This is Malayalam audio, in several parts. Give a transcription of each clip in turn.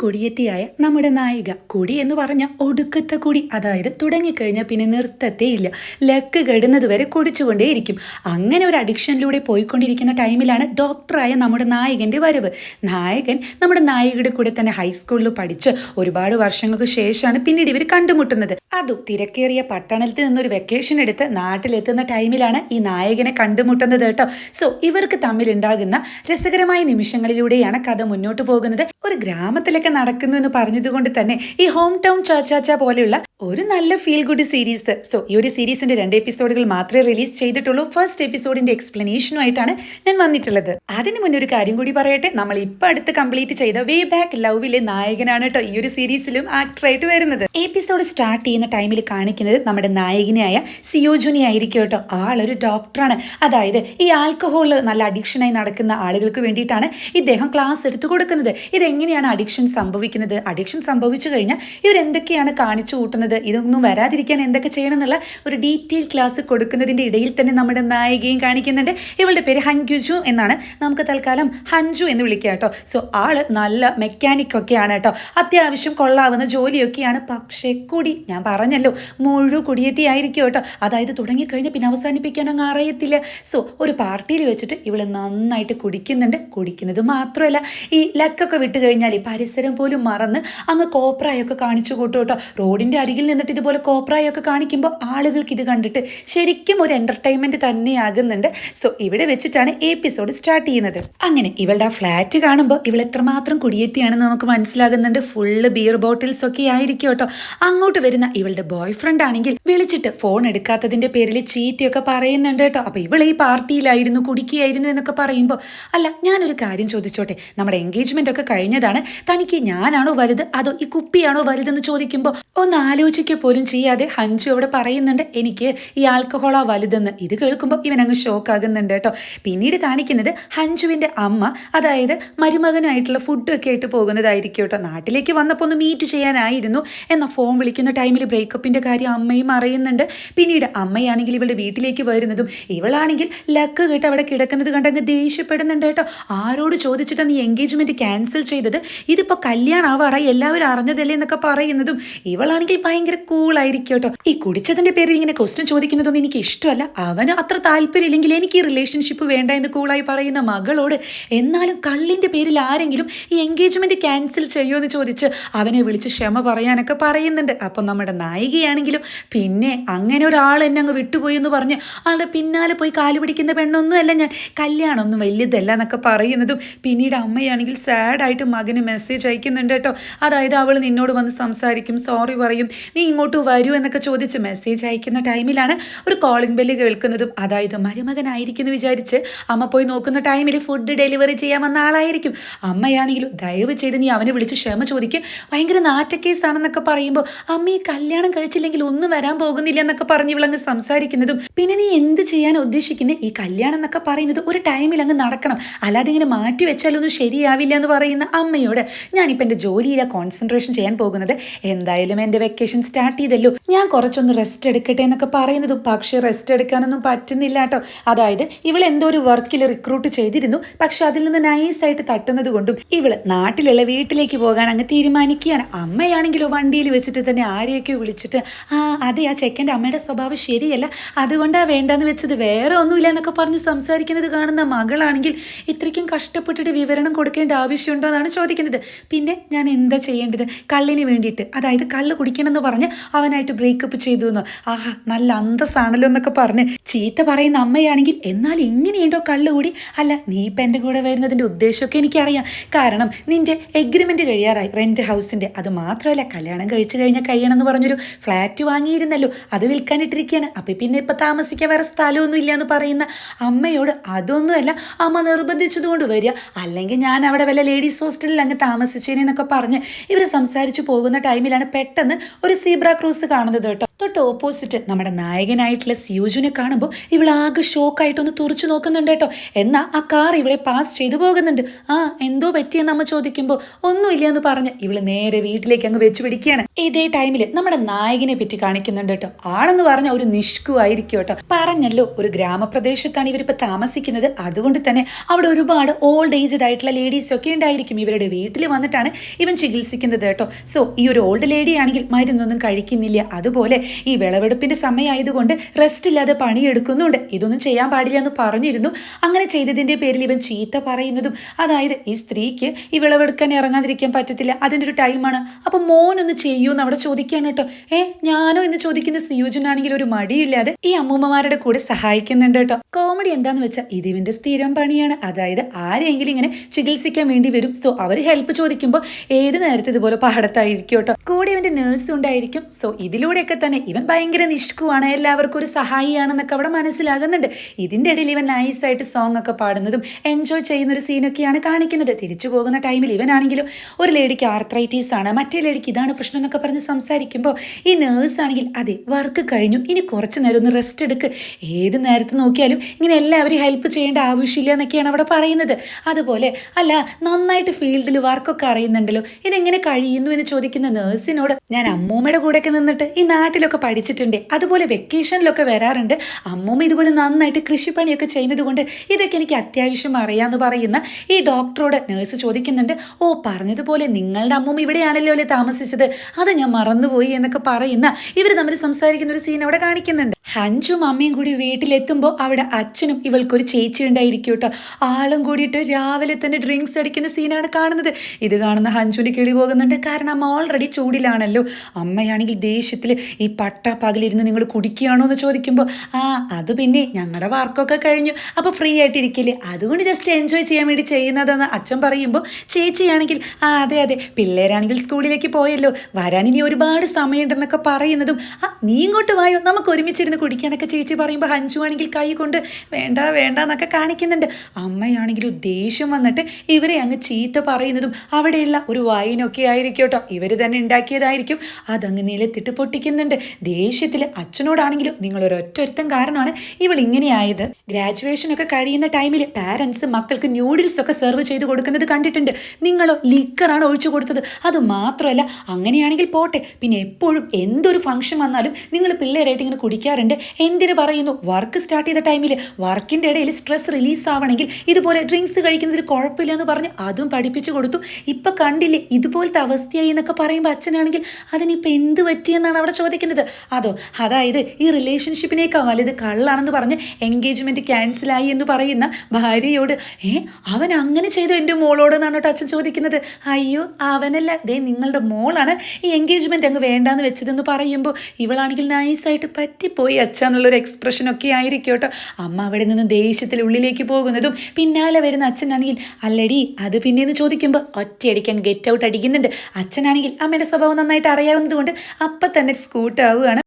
കൊടിയെത്തിയായ നമ്മുടെ നായിക കൊടി എന്ന് പറഞ്ഞ ഒടുക്കത്തെ കൊടി. അതായത് തുടങ്ങിക്കഴിഞ്ഞാൽ പിന്നെ നിർത്തത്തേ ഇല്ല. ലക്ക് കെടുന്നത് വരെ കുടിച്ചുകൊണ്ടേയിരിക്കും. അങ്ങനെ ഒരു അഡിക്ഷനിലൂടെ പോയിക്കൊണ്ടിരിക്കുന്ന ടൈമിലാണ് ഡോക്ടറായ നമ്മുടെ നായകന്റെ വരവ്. നായകൻ നമ്മുടെ നായികയുടെ കൂടെ തന്നെ ഹൈസ്കൂളിൽ പഠിച്ച് ഒരുപാട് വർഷങ്ങൾക്ക് ശേഷമാണ് പിന്നീട് ഇവർ കണ്ടുമുട്ടുന്നത്. അതും തിരക്കേറിയ പട്ടണത്തിൽ നിന്നൊരു വെക്കേഷൻ എടുത്ത് നാട്ടിലെത്തുന്ന ടൈമിലാണ് ഈ നായകനെ കണ്ടുമുട്ടുന്നത് കേട്ടോ. സോ ഇവർക്ക് തമ്മിലുണ്ടാകുന്ന രസകരമായ നിമിഷങ്ങളിലൂടെയാണ് കഥ മുന്നോട്ട് പോകുന്നത്. ഒരു ഗ്രാമത്തിലൊക്കെ നടക്കുന്നു എന്ന് പറഞ്ഞതുകൊണ്ട് തന്നെ ഈ ഹോം ടൗൺ ചാച്ചാച്ച പോലെയുള്ള ഒരു നല്ല ഫീൽ ഗുഡ് സീരീസ് സോ ഈ ഒരു സീരീസിന്റെ രണ്ട് എപ്പിസോഡുകൾ മാത്രമേ റിലീസ് ചെയ്തിട്ടുള്ളൂ. ഫസ്റ്റ് എപ്പിസോഡിന്റെ എക്സ്പ്ലനേഷനുമായിട്ടാണ് ഞാൻ വന്നിട്ടുള്ളത്. അതിന് മുന്നേ ഒരു കാര്യം കൂടി പറയട്ടെ. നമ്മൾ ഇപ്പൊ അടുത്ത് കംപ്ലീറ്റ് ചെയ്ത വേ ബാക്ക് ലവിലെ നായകനാണ് കേട്ടോ ഈ ഒരു സീരീസിലും ആക്ടറായിട്ട് വരുന്നത്. എപ്പിസോഡ് സ്റ്റാർട്ട് ചെയ്യുന്ന ടൈമിൽ കാണിക്കുന്നത് നമ്മുടെ നായകനായ സിയോജുനി ആയിരിക്കും കേട്ടോ ആളൊരു ഡോക്ടറാണ് അതായത് ഈ ആൽക്കഹോൾ നല്ല അഡിക്ഷനായി നടക്കുന്ന ആളുകൾക്ക് വേണ്ടിയിട്ടാണ് ഇദ്ദേഹം ക്ലാസ് എടുത്തു കൊടുക്കുന്നത്. ഇതെങ്ങനെയാണ് അഡിക്ഷൻ സംഭവിക്കുന്നത് അഡിക്ഷൻ സംഭവിച്ചു കഴിഞ്ഞാൽ ഇവരെന്തൊക്കെയാണ് കാണിച്ചു കൂട്ടുന്നത് ഇതൊന്നും വരാതിരിക്കാൻ എന്തൊക്കെ ചെയ്യണം എന്നുള്ള ഒരു ഡീറ്റെയിൽ ക്ലാസ് കൊടുക്കുന്നതിന്റെ ഇടയിൽ തന്നെ നമ്മുടെ നായികയും കാണിക്കുന്നുണ്ട്. ഇവളുടെ പേര് ഹൻഗുജു എന്നാണ്. നമുക്ക് തൽക്കാലം ഹഞ്ചു എന്ന് വിളിക്കാം കേട്ടോ. സോ ആൾ നല്ല മെക്കാനിക് ഒക്കെയാണ് കേട്ടോ. അത്യാവശ്യം കൊള്ളാവുന്ന ജോലിയൊക്കെയാണ്. പക്ഷേ കുടി ഞാൻ പറഞ്ഞല്ലോ മുഴു കുടിയെത്തി ആയിരിക്കും കേട്ടോ. അതായത് തുടങ്ങിക്കഴിഞ്ഞ് പിന്നെ അവസാനിപ്പിക്കാൻ അങ്ങ് അറിയത്തില്ല. സോ ഒരു പാർട്ടിയിൽ വെച്ചിട്ട് ഇവൾ നന്നായിട്ട് കുടിക്കുന്നുണ്ട്. കുടിക്കുന്നത് മാത്രമല്ല ഈ ലക്കൊക്കെ വിട്ട് കഴിഞ്ഞാൽ ഈ പരിസരം പോലും മറന്ന് അങ്ങ് കോപ്രായൊക്കെ കാണിച്ചു കൂട്ടും കേട്ടോ. റോഡിന്റെ അരികിൽ നിന്നിട്ട് ഇതുപോലെ കോപ്രായൊക്കെ കാണിക്കുമ്പോൾ ആളുകൾക്ക് ഇത് കണ്ടിട്ട് ശരിക്കും ഒരു എന്റർടൈൻമെന്റ് തന്നെയാകുന്നുണ്ട്. സോ ഇവിടെ വെച്ചിട്ടാണ് എപ്പിസോഡ് സ്റ്റാർട്ട് ചെയ്യുന്നത്. അങ്ങനെ ഇവളുടെ ആ ഫ്ലാറ്റ് കാണുമ്പോൾ ഇവൾ എത്രമാത്രം കുടിയെത്തിയാണെന്ന് നമുക്ക് മനസ്സിലാകുന്നുണ്ട്. ഫുള്ള് ബിയർ ബോട്ടിൽസ് ഒക്കെ ആയിരിക്കും കേട്ടോ. അങ്ങോട്ട് വരുന്ന ഇവളുടെ ബോയ് ഫ്രണ്ട് ആണെങ്കിൽ വിളിച്ചിട്ട് ഫോൺ എടുക്കാത്തതിന്റെ പേരിൽ ചീറ്റിയൊക്കെ പറയുന്നുണ്ട് കേട്ടോ. അപ്പോൾ ഇവൾ ഈ പാർട്ടിയിലായിരുന്നു കുടിക്കുകയായിരുന്നു എന്നൊക്കെ പറയുമ്പോൾ അല്ല ഞാനൊരു കാര്യം ചോദിച്ചോട്ടെ. നമ്മുടെ എൻഗേജ്മെന്റ് ഒക്കെ കഴിഞ്ഞതാണ്. തനിക്ക് ഞാനാണോ വലുത്? അതോ ഈ കുപ്പിയാണോ വലുതെന്ന് ചോദിക്കുമ്പോൾ ഒന്ന് ആലോചിക്കുക പോലും ചെയ്യാതെ ഹഞ്ചു അവിടെ പറയുന്നുണ്ട് എനിക്ക് ഈ ആൽക്കഹോളാ വലുതെന്ന്. ഇത് കേൾക്കുമ്പോൾ ഇവൻ അങ്ങ് ഷോക്ക് ആകുന്നുണ്ട് കേട്ടോ. പിന്നീട് കാണിക്കുന്നത് ഹഞ്ചുവിന്റെ അമ്മ അതായത് മരുമകനായിട്ടുള്ള ഫുഡൊക്കെ ആയിട്ട് പോകുന്നതായിരിക്കും കേട്ടോ. നാട്ടിലേക്ക് വന്നപ്പോൾ ഒന്ന് മീറ്റ് ചെയ്യാനായിരുന്നു. എന്നാൽ ഫോൺ വിളിക്കുന്ന ടൈമിൽ ബ്രേക്കപ്പിന്റെ കാര്യം അമ്മയും അറിയുന്നുണ്ട്. പിന്നീട് അമ്മയാണെങ്കിൽ ഇവളുടെ വീട്ടിലേക്ക് വരുന്നതും ഇവളാണെങ്കിൽ ലക്ക് കേട്ട് അവിടെ കിടക്കുന്നത് കണ്ടങ്ങ് ദേഷ്യപ്പെടുന്നുണ്ട് കേട്ടോ. ആരോട് ചോദിച്ചിട്ടാണ് ഈ എൻഗേജ്മെന്റ് ക്യാൻസൽ ചെയ്തത്? ഇതിപ്പോൾ കല്യാണം ആവാറായി എല്ലാവരും അറിഞ്ഞതല്ലേ എന്നൊക്കെ പറയുന്നതും ഇവളാണെങ്കിൽ ഭയങ്കര കൂളായിരിക്കും കേട്ടോ. ഈ കുടിച്ചതിന്റെ പേരിൽ ഇങ്ങനെ ക്വസ്റ്റ്യൻ ചോദിക്കുന്നതൊന്നും എനിക്ക് ഇഷ്ടമല്ല. അവന് അത്ര താല്പര്യമില്ലെങ്കിൽ എനിക്ക് ഈ റിലേഷൻഷിപ്പ് വേണ്ട എന്ന് കൂളായി പറയുന്ന മകളോട് എന്നാലും കള്ളിന്റെ പേരിൽ ആരെങ്കിലും ഈ എൻഗേജ്മെന്റ് ക്യാൻസൽ ചെയ്യുമോ എന്ന് ചോദിച്ച് അവനെ വിളിച്ച് ക്ഷമ പറയാനൊക്കെ പറയുന്നുണ്ട്. അപ്പം നമ്മുടെ നായികയാണെങ്കിലും പിന്നെ അങ്ങനെ ഒരാൾ എന്നെ അങ്ങ് വിട്ടുപോയി എന്ന് പറഞ്ഞ് ആളുടെ പിന്നാലെ പോയി കാൽ പിടിക്കുന്ന പെണ്ണൊന്നുമല്ല ഞാൻ. കല്യാണമൊന്നും വലിയതല്ല എന്നൊക്കെ പറയുന്നതും പിന്നീട് അമ്മയാണെങ്കിൽ സാഡായിട്ട് മകന് മെസ്സേജ് അയക്കുന്നുണ്ട് കേട്ടോ. അതായത് അവൾ നിന്നോട് വന്ന് സംസാരിക്കും സോറി പറയും നീ ഇങ്ങോട്ട് വരൂ എന്നൊക്കെ ചോദിച്ച് മെസ്സേജ് അയക്കുന്ന ടൈമിലാണ് ഒരു കോളിംഗ് ബെല്ല് കേൾക്കുന്നതും. അതായത് മരുമകനായിരിക്കുന്നു വിചാരിച്ച് അമ്മ പോയി നോക്കുന്ന ടൈമിൽ ഫുഡ് ഡെലിവറി ചെയ്യാൻ വന്ന ആളായിരിക്കും. അമ്മയാണെങ്കിലും ദയവ് ചെയ്ത് നീ അവനെ വിളിച്ച് ക്ഷമ ചോദിക്കും. ഭയങ്കര നാറ്റക്കേസാണെന്നൊക്കെ പറയുമ്പോൾ അമ്മ ഈ കല്യാണം കഴിച്ചില്ലെങ്കിൽ ഒന്നും വരാൻ പോകുന്നില്ല എന്നൊക്കെ പറഞ്ഞ് ഇവളങ്ങ് സംസാരിക്കുന്നതും. പിന്നെ നീ എന്ത് ചെയ്യാൻ ഉദ്ദേശിക്കുന്നത് ഈ കല്യാണം എന്നൊക്കെ പറയുന്നത് ഒരു ടൈമിൽ അങ്ങ് നടക്കണം. അല്ലാതെ ഇങ്ങനെ മാറ്റി വെച്ചാലൊന്നും ശരിയാവില്ല എന്ന് പറയുന്ന അമ്മയോട് ഞാനിപ്പോൾ എന്റെ ജോലിയിലാണ് കോൺസെൻട്രേഷൻ ചെയ്യാൻ പോകുന്നത്. എന്തായാലും എന്റെ വെക്കേഷൻ സ്റ്റാർട്ട് ചെയ്തല്ലോ. ഞാൻ കുറച്ചൊന്ന് റെസ്റ്റ് എടുക്കട്ടെ എന്നൊക്കെ പറയുന്നത്. പക്ഷേ റെസ്റ്റ് എടുക്കാനൊന്നും പറ്റുന്നില്ല കേട്ടോ. അതായത് ഇവൾ എന്തോ ഒരു വർക്കിൽ റിക്രൂട്ട് ചെയ്തിരുന്നു. പക്ഷെ അതിൽ നിന്ന് നൈസായിട്ട് തട്ടുന്നത് കൊണ്ടും ഇവൾ നാട്ടിലുള്ള വീട്ടിലേക്ക് പോകാൻ അങ്ങ് തീരുമാനിക്കുകയാണ്. അമ്മയാണെങ്കിലോ വണ്ടിയിൽ വെച്ചിട്ട് തന്നെ ആരെയൊക്കെ വിളിച്ചിട്ട് ആ അതെ ആ ചെക്കന്റെ അമ്മയുടെ സ്വഭാവം ശരിയല്ല. അതുകൊണ്ടാ വേണ്ടെന്ന് വെച്ചത്. വേറെ ഒന്നുമില്ല എന്നൊക്കെ പറഞ്ഞ് സംസാരിക്കുന്നത് കാണുന്ന മകളാണെങ്കിൽ ഇത്രയ്ക്കും കഷ്ടപ്പെട്ടിട്ട് വിവരണം കൊടുക്കേണ്ട ആവശ്യമുണ്ടോ എന്നാണ് ചോദിക്കുന്നത്. പിന്നെ ഞാൻ എന്താ ചെയ്യേണ്ടത്? കള്ളിന് വേണ്ടിയിട്ട്. അതായത് കള്ള് കുടിക്കണം എന്ന് പറഞ്ഞ് അവനായിട്ട് ബ്രേക്കപ്പ് ചെയ്തു എന്ന്. ആഹാ നല്ല അന്തസ്സാണല്ലോ എന്നൊക്കെ പറഞ്ഞ് ചീത്ത പറയുന്ന അമ്മയാണെങ്കിൽ എന്നാൽ ഇങ്ങനെയുണ്ടോ കള്ള് കൂടി? അല്ല നീ ഇപ്പം എന്റെ കൂടെ വരുന്നതിന്റെ ഉദ്ദേശമൊക്കെ എനിക്കറിയാം. കാരണം നിന്റെ എഗ്രിമെന്റ് കഴിയാറായി. റെന്റ് ഹൗസിന്റെ അത് മാത്രമല്ല കല്യാണം കഴിച്ചു കഴിഞ്ഞാൽ കഴിയണം എന്ന് പറഞ്ഞൊരു ഫ്ലാറ്റ് വാങ്ങിയിരുന്നല്ലോ. അത് വിൽക്കാനിട്ടിരിക്കുകയാണ് അപ്പം പിന്നെ ഇപ്പം താമസിക്കാൻ വേറെ സ്ഥലമൊന്നും ഇല്ല എന്ന് പറയുന്ന അമ്മയോട് അതൊന്നുമല്ല അമ്മ നിർബന്ധിച്ചതുകൊണ്ട് വരിക. അല്ലെങ്കിൽ ഞാൻ അവിടെ വല്ല ലേഡീസ് ഹോസ്റ്റലിൽ അങ്ങ് താമസിച്ചേനെന്നൊക്കെ പറഞ്ഞ് ഇവർ സംസാരിച്ചു പോകുന്ന ടൈമിലാണ് പെട്ടെന്ന് ഒരു സീബ്ര ക്രൂസ് കാണുന്നത് കേട്ടോ. തൊട്ട് ഓപ്പോസിറ്റ് നമ്മുടെ നായകനായിട്ടുള്ള സിയോജുനെ കാണുമ്പോൾ ഇവൾ ആകെ ഷോക്കായിട്ടൊന്ന് തുറച്ചു നോക്കുന്നുണ്ട് കേട്ടോ. എന്നാൽ ആ കാർ ഇവളെ പാസ് ചെയ്തു പോകുന്നുണ്ട്. ആ എന്തോ പറ്റിയെന്ന് അമ്മ ചോദിക്കുമ്പോൾ ഒന്നുമില്ല എന്ന് പറഞ്ഞ് ഇവൾ നേരെ വീട്ടിലേക്ക് അങ്ങ് വെച്ച് പിടിക്കുകയാണ്. ഇതേ ടൈമിൽ നമ്മുടെ നായകനെ പറ്റി കാണിക്കുന്നുണ്ട് കേട്ടോ. ആണെന്ന് പറഞ്ഞ ഒരു നിഷ്കു ആയിരിക്കും കേട്ടോ. പറഞ്ഞല്ലോ ഒരു ഗ്രാമപ്രദേശത്താണ് ഇവരിപ്പോൾ താമസിക്കുന്നത്. അതുകൊണ്ട് തന്നെ അവിടെ ഒരുപാട് ഓൾഡ് ഏജ്ഡ് ആയിട്ടുള്ള ലേഡീസ് ഒക്കെ ഉണ്ടായിരിക്കും. ഇവരുടെ വീട്ടിൽ വന്നിട്ടാണ് ഇവൻ ചികിത്സിക്കുന്നത് കേട്ടോ. സോ ഈ ഒരു ഓൾഡ് ലേഡി ആണെങ്കിൽ മരുന്നൊന്നും കഴിക്കുന്നില്ല. അതുപോലെ ഈ വിളവെടുപ്പിന്റെ സമയമായതുകൊണ്ട് റെസ്റ്റ് ഇല്ലാതെ പണിയെടുക്കുന്നുണ്ട്. ഇതൊന്നും ചെയ്യാൻ പാടില്ല എന്ന് പറഞ്ഞിരുന്നു. അങ്ങനെ ചെയ്തതിന്റെ പേരിൽ ഇവൻ ചീത്ത പറയുന്നതും അതായത് ഈ സ്ത്രീക്ക് ഈ വിളവെടുക്കാൻ ഇറങ്ങാതിരിക്കാൻ പറ്റത്തില്ല. അതിന്റെ ഒരു ടൈമാണ് അപ്പം മോനൊന്ന് ചെയ്യൂന്ന് അവിടെ ചോദിക്കുകയാണ് കേട്ടോ. ഏ ഞാനോ എന്ന് ചോദിക്കുന്ന സിയോജനാണെങ്കിൽ ഒരു മടിയില്ലാതെ ഈ അമ്മൂമ്മമാരുടെ കൂടെ സഹായിക്കുന്നുണ്ട് കേട്ടോ. കോമഡി എന്താന്ന് വെച്ചാൽ ഇത് ഇവന്റെ സ്ഥിരം പണിയാണ്. അതായത് ആരെങ്കിലും ഇങ്ങനെ ചികിത്സിക്കാൻ വേണ്ടി വരും. സോ അവർ ഹെൽപ്പ് ചോദിക്കുമ്പോൾ ഏത് നേരത്തെ ഇതുപോലെ പാടത്തായിരിക്കും കേട്ടോ. കൂടെ ഇവന്റെ നേഴ്സ് ഉണ്ടായിരിക്കും. സോ ഇതിലൂടെയൊക്കെ തന്നെ ഇവൻ ഭയങ്കര നിഷ്കുവാണ് എല്ലാവർക്കും ഒരു സഹായിയാണെന്നൊക്കെ അവിടെ മനസ്സിലാകുന്നുണ്ട്. ഇതിന്റെ ഇടയിൽ ഇവൻ നൈസായിട്ട് സോങ് ഒക്കെ പാടുന്നതും എൻജോയ് ചെയ്യുന്ന ഒരു സീനൊക്കെയാണ് കാണിക്കുന്നത്. തിരിച്ചു പോകുന്ന ടൈമിൽ ഇവനാണെങ്കിലും ഒരു ലേഡിക്ക് ആർത്രൈറ്റീസ് ആണ് മറ്റേ ലേഡിക്ക് ഇതാണ് പ്രശ്നം എന്നൊക്കെ പറഞ്ഞ് സംസാരിക്കുമ്പോൾ ഈ നേഴ്സ് ആണെങ്കിൽ അതെ വർക്ക് കഴിഞ്ഞു ഇനി കുറച്ച് നേരം ഒന്ന് റെസ്റ്റ് എടുക്ക്. ഏത് നേരത്ത് നോക്കിയാലും ഇങ്ങനെ എല്ലാവരും ഹെൽപ്പ് ചെയ്യേണ്ട ആവശ്യമില്ല എന്നൊക്കെയാണ് അവിടെ പറയുന്നത്. അതുപോലെ അല്ല നന്നായിട്ട് ഫീൽഡിൽ വർക്കൊക്കെ അറിയുന്നുണ്ടല്ലോ ഇതെങ്ങനെ കഴിയുന്നു? എന്ന് ചോദിക്കുന്ന നേഴ്സിനോട് ഞാൻ അമ്മൂമ്മയുടെ കൂടെയൊക്കെ നിന്നിട്ട് ഈ നാട്ടിലൊക്കെ പഠിച്ചിട്ടുണ്ട്. അതുപോലെ വെക്കേഷനിലൊക്കെ വരാറുണ്ട്. അമ്മൂമ്മ ഇതുപോലെ നന്നായിട്ട് കൃഷിപ്പണിയൊക്കെ ചെയ്യുന്നത് കൊണ്ട് ഇതൊക്കെ എനിക്ക് അത്യാവശ്യം അറിയാമെന്ന് പറയുന്ന ഈ ഡോക്ടറോട് നേഴ്സ് ചോദിക്കുന്നുണ്ട്. ഓ പറഞ്ഞതുപോലെ നിങ്ങളുടെ അമ്മൂമ്മ ഇവിടെയാണല്ലോ അല്ലേ താമസിച്ചത്? അത് ഞാൻ മറന്നുപോയി എന്നൊക്കെ പറയുന്ന ഇവർ തമ്മിൽ സംസാരിക്കുന്ന ഒരു സീൻ അവിടെ കാണിക്കുന്നുണ്ട്. ഹഞ്ചും അമ്മയും കൂടി വീട്ടിലെത്തുമ്പോൾ അവിടെ അച്ഛനും ഇവൾക്കൊരു ചേച്ചി ഉണ്ടായിരിക്കും കേട്ടോ. ആളും കൂടിയിട്ട് രാവിലെ തന്നെ ഡ്രിങ്ക്സ് അടിക്കുന്ന സീനാണ് കാണുന്നത്. ഇത് കാണുന്ന ഹഞ്ചുവിന് കിളി പോകുന്നുണ്ട്. കാരണം അമ്മ ഓൾറെഡി ചൂടിലാണല്ലോ. അമ്മയാണെങ്കിൽ ദേഷ്യത്തിൽ ഈ പട്ട പകലിരുന്ന് നിങ്ങൾ കുടിക്കുകയാണോ എന്ന് ചോദിക്കുമ്പോൾ ആ അത് പിന്നെ ഞങ്ങളുടെ വർക്കൊക്കെ കഴിഞ്ഞു. അപ്പോൾ ഫ്രീ ആയിട്ടിരിക്കില്ലേ. അതുകൊണ്ട് ജസ്റ്റ് എൻജോയ് ചെയ്യാൻ വേണ്ടി ചെയ്യുന്നതെന്ന് അച്ഛൻ പറയുമ്പോൾ ചേച്ചിയാണെങ്കിൽ ആ അതെ അതെ. പിള്ളേരാണെങ്കിൽ സ്കൂളിലേക്ക് പോയല്ലോ. വരാൻ ഇനി ഒരുപാട് സമയമുണ്ടെന്നൊക്കെ പറയുന്നതും ആ നീ ഇങ്ങോട്ട് വായോ. നമുക്ക് ഒരുമിച്ചിരുന്ന് കുടിക്കാനൊക്കെ ചേച്ചി പറയുമ്പോൾ ഹഞ്ചു ആണെങ്കിൽ കൈ കൊണ്ട് വേണ്ട വേണ്ട എന്നൊക്കെ കാണിക്കുന്നുണ്ട്. അമ്മയാണെങ്കിലും ദേഷ്യം വന്നിട്ട് ഇവരെ അങ്ങ് ചീത്ത പറയുന്നതും അവിടെയുള്ള ഒരു വൈനൊക്കെ ആയിരിക്കും കേട്ടോ. ഇവർ തന്നെ ഉണ്ടാക്കിയതായിരിക്കും. അതങ്ങ് നിലത്തിട്ട് പൊട്ടിക്കുന്നുണ്ട്. ദേഷ്യത്തിൽ അച്ഛനോടാണെങ്കിലും നിങ്ങൾ ഒരൊറ്റൊരുത്തം കാരണമാണ് ഇവൾ ഇങ്ങനെയായത് ഗ്രാജുവേഷൻ ഒക്കെ കഴിയുന്ന ടൈമിൽ പാരൻസ് മക്കൾക്ക് ന്യൂഡിൽസ് ഒക്കെ സെർവ് ചെയ്ത് കൊടുക്കുന്നത് കണ്ടിട്ടുണ്ട്. നിങ്ങളോ ലിക്കറാണ് ഒഴിച്ചു കൊടുത്തത്? അത് മാത്രമല്ല അങ്ങനെയാണെങ്കിൽ പോട്ടെ. പിന്നെ എപ്പോഴും എന്തൊരു ഫംഗ്ഷൻ വന്നാലും നിങ്ങൾ പിള്ളേരായിട്ട് ഇങ്ങനെ കുടിക്കാറുണ്ട്. എന്തിനു പറയുന്നു? വർക്ക് സ്റ്റാർട്ട് ചെയ്ത ടൈമിൽ വർക്കിന്റെ ഇടയിൽ സ്ട്രെസ് റിലീസ് ആവണമെങ്കിൽ ഇതുപോലെ ഡ്രിങ്ക്സ് കഴിക്കുന്നതിൽ കുഴപ്പമില്ല എന്ന് പറഞ്ഞ് അതും പഠിപ്പിച്ചു കൊടുത്തു. ഇപ്പം കണ്ടില്ലേ ഇതുപോലത്തെ അവസ്ഥയായി എന്നൊക്കെ പറയുമ്പോൾ അച്ഛനാണെങ്കിൽ അതിനിപ്പോൾ എന്ത് പറ്റിയെന്നാണ് അവിടെ ചോദിക്കുന്നത്? അതോ അതായത് ഈ റിലേഷൻഷിപ്പിനേക്കാൾ വലുത് കള്ളാണെന്ന് പറഞ്ഞ് എൻഗേജ്മെന്റ് ക്യാൻസലായി എന്ന് പറയുന്ന ഭാര്യയോട് ഏ അവൻ അങ്ങനെ ചെയ്തു എന്റെ മോളോട് എന്നാണ് കേട്ടോ അച്ഛൻ ചോദിക്കുന്നത്? അയ്യോ അവനല്ല. ദേ നിങ്ങളുടെ മോളാണ് ഈ എൻഗേജ്മെന്റ് അങ്ങ് വേണ്ടാന്ന് വെച്ചതെന്ന് പറയുമ്പോൾ ഇവളാണെങ്കിൽ നൈസായിട്ട് പറ്റിപ്പോയി അച്ഛ എന്നുള്ളൊരു എക്സ്പ്രഷനൊക്കെ ആയിരിക്കും കേട്ടോ. അമ്മ അവിടെ നിന്ന് ദേഷ്യത്തിൽ ഉള്ളിലേക്ക് പോകുന്നതും പിന്നാലെ വരുന്ന അച്ഛനാണെങ്കിൽ അല്ലടി അത് പിന്നെയെന്ന് ചോദിക്കുമ്പോൾ ഒറ്റയടിക്ക് അങ്ങ് ഗെറ്റ് ഔട്ട് അടിക്കുന്നുണ്ട്. അച്ഛനാണെങ്കിൽ അമ്മയുടെ സ്വഭാവം നന്നായിട്ട് അറിയാവുന്നതുകൊണ്ട് അപ്പം തന്നെ സ്കൂട്ട് ആവുകയാണ്.